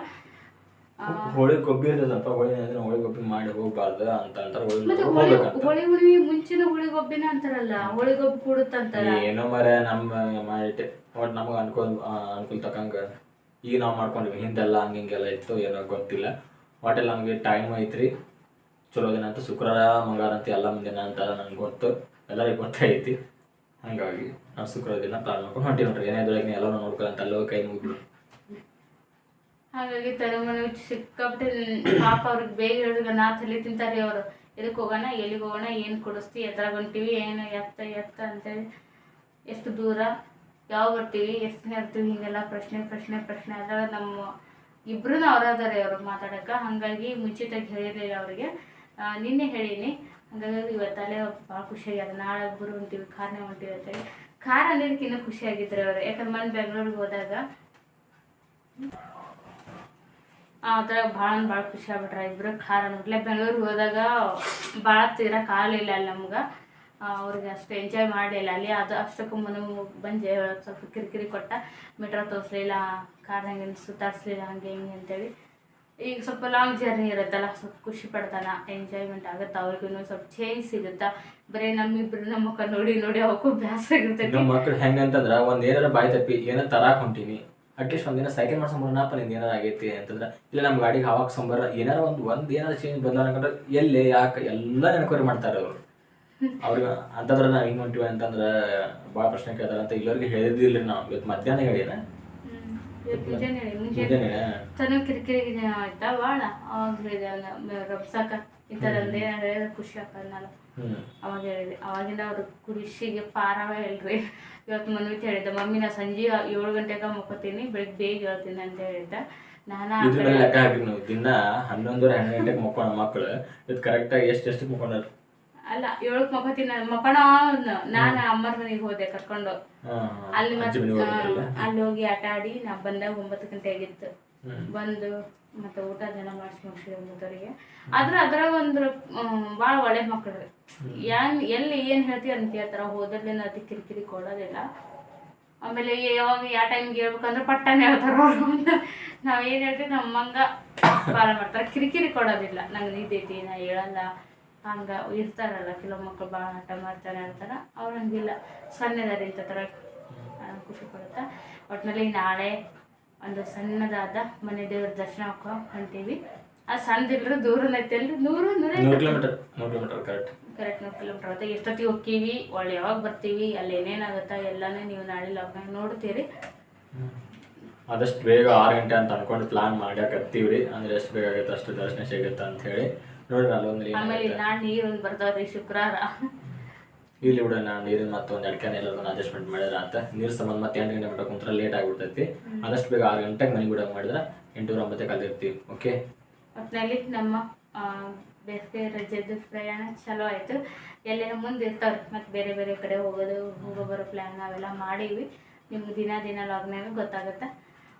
ಹೋಳಿ ಗೊಬ್ಬಿ ಇರ್ತದಪ್ಪ ಹೋಳಿ ಅಂದ್ರೆ ಹೋಳಿ ಗೊಬ್ಬಿ ಮಾಡಿ ಹೋಗ್ಬಾರ್ದು ಅಂತ ಅಂತಾರೆ. ಹೋಳಿ ಮತ್ತೆ ಹೋಳಿ ಹೋಗ್ಬೇಕಂತ. ಹೋಳಿ ಹುಣ್ಣಿಮೆ ಮುಂಚಿನ ಹೋಳಿ ಗೊಬ್ಬಿನ ಅಂತಾರಲ್ಲ ಹೋಳಿ ಗೊಬ್ಬಿ ಕೊಡುತ್ತಂತಾರ. ಏನೋ ಮರ ನಮ್ಮ ಮಾಡಿಟ್ಟೆ ಒಟ್ಟು ನಮಗೆ ಅನ್ಕೂಲ ಅನುಕೂಲ ತಕ್ಕಂಗೆ ಈಗ ನಾವು ಮಾಡ್ಕೊಂಡ್ವಿ. ಹಿಂದೆಲ್ಲ ಹಂಗೆ ಹಿಂಗೆಲ್ಲ ಇತ್ತು, ಏನೋ ಗೊತ್ತಿಲ್ಲ. ಒಟ್ಟೆಲ್ಲ ನಮಗೆ ಟೈಮ್ ಐತ್ರಿ. ಚಲೋ ದಿನ ಅಂತ, ಶುಕ್ರವಾರ, ಮಂಗಳವಾರ ಅಂತ ಎಲ್ಲ ಮುಂದಿನ ಅಂತ ನನಗೆ ಗೊತ್ತು. ಎಲ್ಲರಿಗೂ ಗೊತ್ತೈತಿ ಹಾಗಾಗಿ ನಾವು ಶುಕ್ರವಾರ ದಿನ ಪ್ಲಾನ್ ಮಾಡ್ಕೊಂಡು ಹೊಂಟಿ ನೋಡ್ರಿ. ಏನಾದ್ರು ಎಲ್ಲರೂ ನೋಡ್ಕೊಳ್ಳಂತ ಅಲ್ಲೋ ಕೈ ಮುಗಿದ್ರು ಹಾಗಾಗಿ ತಲೆಮನೆ ಸಿಕ್ಕಾಪಟ್ಟೆ ಪಾಪ ಅವ್ರಿಗೆ ಬೇಗ ಹೇಳಿದ್ರೆ ನಾ ತಲೆ ತಿಂತಾರೆ ಅವರು. ಎದಕ್ಕೆ ಹೋಗೋಣ, ಎಲ್ಲಿಗೆ ಹೋಗೋಣ, ಏನು ಕೊಡಿಸ್ತಿ, ಎದ್ರಾಗ ಹೊಂಟಿವಿ, ಏನು ಎತ್ತ ಎತ್ತ ಅಂತೇಳಿ. ಎಷ್ಟು ದೂರ. ಯಾವ ಬರ್ತೀವಿ, ಎಷ್ಟು ದಿನ ಇರ್ತೀವಿ, ಹಿಂಗೆಲ್ಲ ಪ್ರಶ್ನೆ ಪ್ರಶ್ನೆ ಪ್ರಶ್ನೆ ಆದಾಗ ನಮ್ಮ ಇಬ್ರು ಅವರದಾರೆ ಅವರು ಮಾತಾಡೋಕೆ ಹಾಗಾಗಿ ಮುಂಚಿತಾಗಿ ಹೇಳಿರಲಿಲ್ಲ ಅವರಿಗೆ. ನಿನ್ನೆ ಹೇಳೀನಿ. ಹಾಗಾಗಿ ಇವತ್ತಲ್ಲೇ ಭಾಳ ಖುಷಿಯಾಗ್ಯದ ನಾಳೆ ಒಬ್ಬರು ಹೊಂಟೀವಿ ಖಾರನೇ ಹೊಂಟೀವಿ ಅಂತೇಳಿ. ಕಾರ್ ಅನ್ನೋದಕ್ಕಿಂತ ಖುಷಿಯಾಗಿದ್ರು ಅವರು. ಯಾಕಂದ್ರೆ ಮನೆ ಬೆಂಗಳೂರಿಗೆ ಹೋದಾಗ ಆ ಥರ ಭಾಳ ಭಾಳ ಖುಷಿ ಆಗ್ಬಿಟ್ರೆ ಇಬ್ರು ಖಾರ ನೋಡ್ಲೆ ಬೆಂಗಳೂರಿಗೆ ಹೋದಾಗ ಭಾಳ ತೀರಕ್ಕೆ ಕಾಲಿಲ್ಲ ಅಲ್ಲಿ ನಮ್ಗೆ. ಅವ್ರಿಗೆ ಅಷ್ಟು ಎಂಜಾಯ್ ಮಾಡಲಿಲ್ಲ. ಅಲ್ಲಿ ಅದು ಅಷ್ಟಕ್ಕೂ ಮನೆ ಬಂದು ಸ್ವಲ್ಪ ಕಿರಿಕಿರಿ ಕೊಟ್ಟ ಮೀಟ್ರ್ ತೋರಿಸ್ಲಿಲ್ಲ ಕಾರ್ ಹಂಗೆ ಸುತ್ತಾಡಿಸ್ಲಿಲ್ಲ, ಹಂಗೆ ಹಿಂಗೆ ಅಂತೇಳಿ. ಈಗ ಸ್ವಲ್ಪ ಲಾಂಗ್ ಜರ್ನಿ ಇರುತ್ತಲ್ಲ, ಸ್ವಲ್ಪ ಖುಷಿ ಪಡ್ತಾನ ಎಂಜಾಯ್ಮೆಂಟ್ ಆಗುತ್ತೆ? ಅವ್ರಿಗೂ ಸ್ವಲ್ಪ ಚೇಂಜ್ ಸಿಗುತ್ತಾ? ಬರೀ ನಮ್ಮಿಬ್ರು, ನಮ್ಮ ಮುಖ ನೋಡಿ ನೋಡಿ ಅವಕ್ಕೂ ಆಗಿರುತ್ತೆ ನಮ್ಮ ಮಕ್ಳು ಹೆಂಗಂತಂದ್ರ ಒಂದು ಏನಾರ ಬಾಯ್ ತಪ್ಪಿ ಏನೋ ತರಾಕ್ ಹೊಂಟೀನಿ. ಅಟ್ಲೀಸ್ಟ್ ಒಂದಿನ ಸೈಕಲ್ ಮಾಡ್ಸಂಬರನಪ್ಪ ನಿಂದ ಏನಾರ ಆಗೈತಿ ಅಂತಂದ್ರೆ, ಇಲ್ಲ ನಮ್ಮ ಗಾಡಿಗೆ ಹಾವಾಗ ಸಂಬರ, ಏನಾರ ಒಂದು ಒಂದು ಏನಾರ ಚೇಂಜ್ ಬದಲಾವಣೆ ಎಲ್ಲಿ, ಯಾಕೆ, ಎಲ್ಲ ಎನ್ಕ್ವೈರಿ ಮಾಡ್ತಾರೆ ಅವರು. ಅವ್ರಿಗೆ ಅಂತಂದ್ರೆ ನಾವು ಹಿಂಗೆ ಹೊಂಟಿವಿ ಅಂತಂದ್ರೆ ಭಾಳ ಪ್ರಶ್ನೆ ಕೇಳ್ತಾರೆ ಅಂತ ಇಲ್ಲರಿಗೆ ಹೇಳಿದ್ದಿಲ್ಲ ನಾವು. ಇವತ್ತು ಮಧ್ಯಾಹ್ನ ಹೇಳಿನ ಹ್ಮ್. ಇವತ್ತು ಮುಂಜಾನೆ ಹೇಳಿ ಮುಂಜಾನೆ. ಮುಂಜಾನೆ ತನ ಕಿರಿಕಿರಿ ಆಯ್ತಾ? ಭಾಳ ಅವಾಗ ಹೇಳಿದೆ ಅವನ ರಬ್ಸಾಕ. ಈ ಥರ ಹೇಳಿದ್ರೆ ಖುಷಿ ಅವಾಗ ಹೇಳಿದೆ. ಅವಾಗಿಂದ ಅವ್ರ ಖುಷಿಗೆ ಪಾರವ ಇಲ್ರಿ. ಇವತ್ತು ಮನ್ವಿತ್ ಹೇಳಿದ್ದೆ ಮಮ್ಮಿ ನಾ ಸಂಜೆ ಏಳು ಗಂಟೆಗೆ ಮುಕ್ಕೋತೀನಿ ಬೆಳಿಗ್ಗೆ ಬೇಗ ಹೇಳ್ತೀನಿ ಅಂತ ಹೇಳಿದ್ದೆ. ನಾನು ಇದ್ರ ಮೇಲೆ ಲೆಕ್ಕ ಹಾಕಿ ನಾವು. ದಿನ ಹನ್ನೊಂದೂವರೆ ಹನ್ನೆರಡು ಗಂಟೆಗೆ ಮಕ್ಕೋಣ ಮಕ್ಕಳು ಇದು ಕರೆಕ್ಟಾಗಿ ಎಷ್ಟು ಎಷ್ಟು ಮಕ್ಕೊಂಡ್ರು ಅಲ್ಲ ಏಳಕ್ ಮಕ್ಕೋತೀನಿ ಮಕ್ಕಳ ನಾನು ಅಮ್ಮರ ಮನೆಗೆ ಹೋದೆ ಕರ್ಕೊಂಡು. ಅಲ್ಲಿ ಮತ್ತೆ ಅಲ್ಲಿ ಹೋಗಿ ಆಟ ಆಡಿ ನಾ ಬಂದಾಗ ಒಂಬತ್ತು ಗಂಟೆ ಆಗಿತ್ತು. ಬಂದು ಮತ್ತೆ ಊಟ ಜನ ಮಾಡಿಸಿ ಮುಗಿಸಿದೆ ಒಂಬತ್ತುವರೆಗೆ ಆದ್ರೆ ಅದ್ರಾಗ ಒಂದು ಭಾಳ ಒಳ್ಳೆ ಮಕ್ಕಳು ಏನ್ ಎಲ್ಲಿ ಏನು ಹೇಳ್ತೀವಿ ಅಂತ ಹೇಳ್ತಾರ ಹೋದ್ರಲ್ಲಿಂದ ಅತಿ ಕಿರಿಕಿರಿ ಕೊಡೋದಿಲ್ಲ. ಆಮೇಲೆ ಯಾವಾಗ ಯಾವ ಟೈಮ್ಗೆ ಹೇಳ್ಬೇಕಂದ್ರೆ ಪಟ್ಟನೆ ಹೇಳ್ತಾರ ಅವರು. ನಾವು ಏನು ಹೇಳ್ತೀವಿ ನಮ್ಮಂಗ ಭಾಳ ಮಾಡ್ತಾರೆ. ಕಿರಿಕಿರಿ ಕೊಡೋದಿಲ್ಲ. ನಂಗೆ ನಿದ್ದೈತಿ ನಾ ಹೇಳಲ್ಲ. ಹಂಗ ಇರ್ತಾರಲ್ಲ ಕೆಲವು ಮಕ್ಕಳು ಭಾಳ ಆಟ ಮಾಡ್ತಾರೆ ಅಂತಾರ ಅವ್ರು ಹಂಗಿಲ್ಲ. ಸಣ್ಣದಾರಿ ಇಂಥ ಥರ ಖುಷಿ ಪಡುತ್ತೆ? ಒಟ್ಟಿನಲ್ಲಿ ನಾಳೆ ಒಂದು ಸಣ್ಣದಾದ ಮನೆ ದೇವ್ರ ದರ್ಶನ ಹಾಕೋ ಹೊಂಟೀವಿ. ಆ ಸಣ್ಣದಿಲ್ರು ಐತೆ ಅಲ್ಲಿ ನೂರು ನೂರ ಕಿಲೋಮೀಟರ್ ಕರೆಕ್ಟ್ ಕರೆಕ್ಟ್ ನೂರು ಕಿಲೋಮೀಟರ್ ಆಗುತ್ತೆ. ಎಷ್ಟೊತ್ತಿಗೆ ಹೋಗ್ತೀವಿ? ಒಳ್ಳೆ ಯಾವಾಗ ಬರ್ತೀವಿ? ಅಲ್ಲಿ ಏನೇನಾಗುತ್ತಾ ಎಲ್ಲಾನು ನೀವು ನಾಳೆ ಲಾಕ್ಡೌನ್ ನೋಡ್ತೀರಿ. ಆದಷ್ಟು ಬೇಗ ಆರು ಗಂಟೆ ಅಂತ ಅನ್ಕೊಂಡು ಪ್ಲಾನ್ ಮಾಡ್ಯಾಕತ್ತೀವ್ರಿ ಅಂದ್ರೆ ಎಷ್ಟು ಬೇಗ ಆಗುತ್ತೆ ಅಷ್ಟು ದರ್ಶನ ಸಿಗುತ್ತೆ ಅಂತ ಹೇಳಿ. ಅಲ್ಲೊಂದ್ರಿ ಆಮೇಲೆ ನಾಳೆ ನೀರು ಒಂದು ಬರ್ತಾವ್ರಿ ಶುಕ್ರವಾರ. ಇಲ್ಲಿ ಬಿಡ ನಾನು ನೀರಿನ ಮತ್ತೆ ಒಂದು ಅಡ್ಕೆನ ಎಲ್ಲದನ್ನ ಅಡ್ಜಸ್ಟ್ಮೆಂಟ್ ಮಾಡಿದ್ರೆ ಅಂತ. ನೀರು ಸಂಬಂಧ ಮತ್ತೆ ಎಂಟು ಗಂಟೆ ಮಟ್ಟ ಕುಂತ್ರ ಲೇಟ್ ಆಗ್ಬಿಡ್ತೈತಿ. ಆದಷ್ಟು ಬೇಗ ಆರು ಗಂಟೆಗೆ ಮನೆ ಬಿಡೋಕೆ ಮಾಡಿದ್ರೆ ಎಂಟೂರ ಒಂಬತ್ತಕ್ಕೆ ಕಲ್ತಿರ್ತೀವಿ ಓಕೆ ಒಟ್ಟಿನಲ್ಲಿ ನಮ್ಮ ಬೇಸಿಗೆ ರಜೆದು ಪ್ರಯಾಣ ಚಲೋ ಆಯಿತು. ಎಲ್ಲೆಲ್ಲ ಮುಂದೆ ಇರ್ತಾವ್ರಿ ಮತ್ತೆ ಬೇರೆ ಬೇರೆ ಕಡೆ ಹೋಗೋದು ಹೋಗೋ ಬರೋ ಪ್ಲ್ಯಾನ್ ನಾವೆಲ್ಲ ಮಾಡೀವಿ. ನಿಮ್ಗೆ ದಿನ ದಿನ ಲಾಗ್ನಾಗ ಗೊತ್ತಾಗುತ್ತೆ.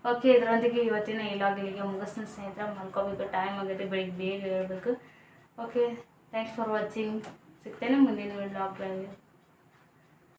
ಓಕೆ ಇದರೊಂದಿಗೆ ಇವತ್ತಿನ ಈ ಲಾಗ್ ಇಲ್ಲಿಗೆ ಮುಗಿಸ್ತೀನಿ ಸ್ನೇಹಿತರೆ. ಮಲ್ಕೋಬೇಕು ಟೈಮ್ ಆಗುತ್ತೆ ಬೆಳಿಗ್ಗೆ ಬೇಗ ಹೇಳ್ಬೇಕು. ಓಕೆ ಥ್ಯಾಂಕ್ಸ್ ಫಾರ್ ವಾಚಿಂಗ್ ಸಿಗ್ತೇನೆ ಮುಂದಿನ ಲಾಗ್ಗಳಲ್ಲಿ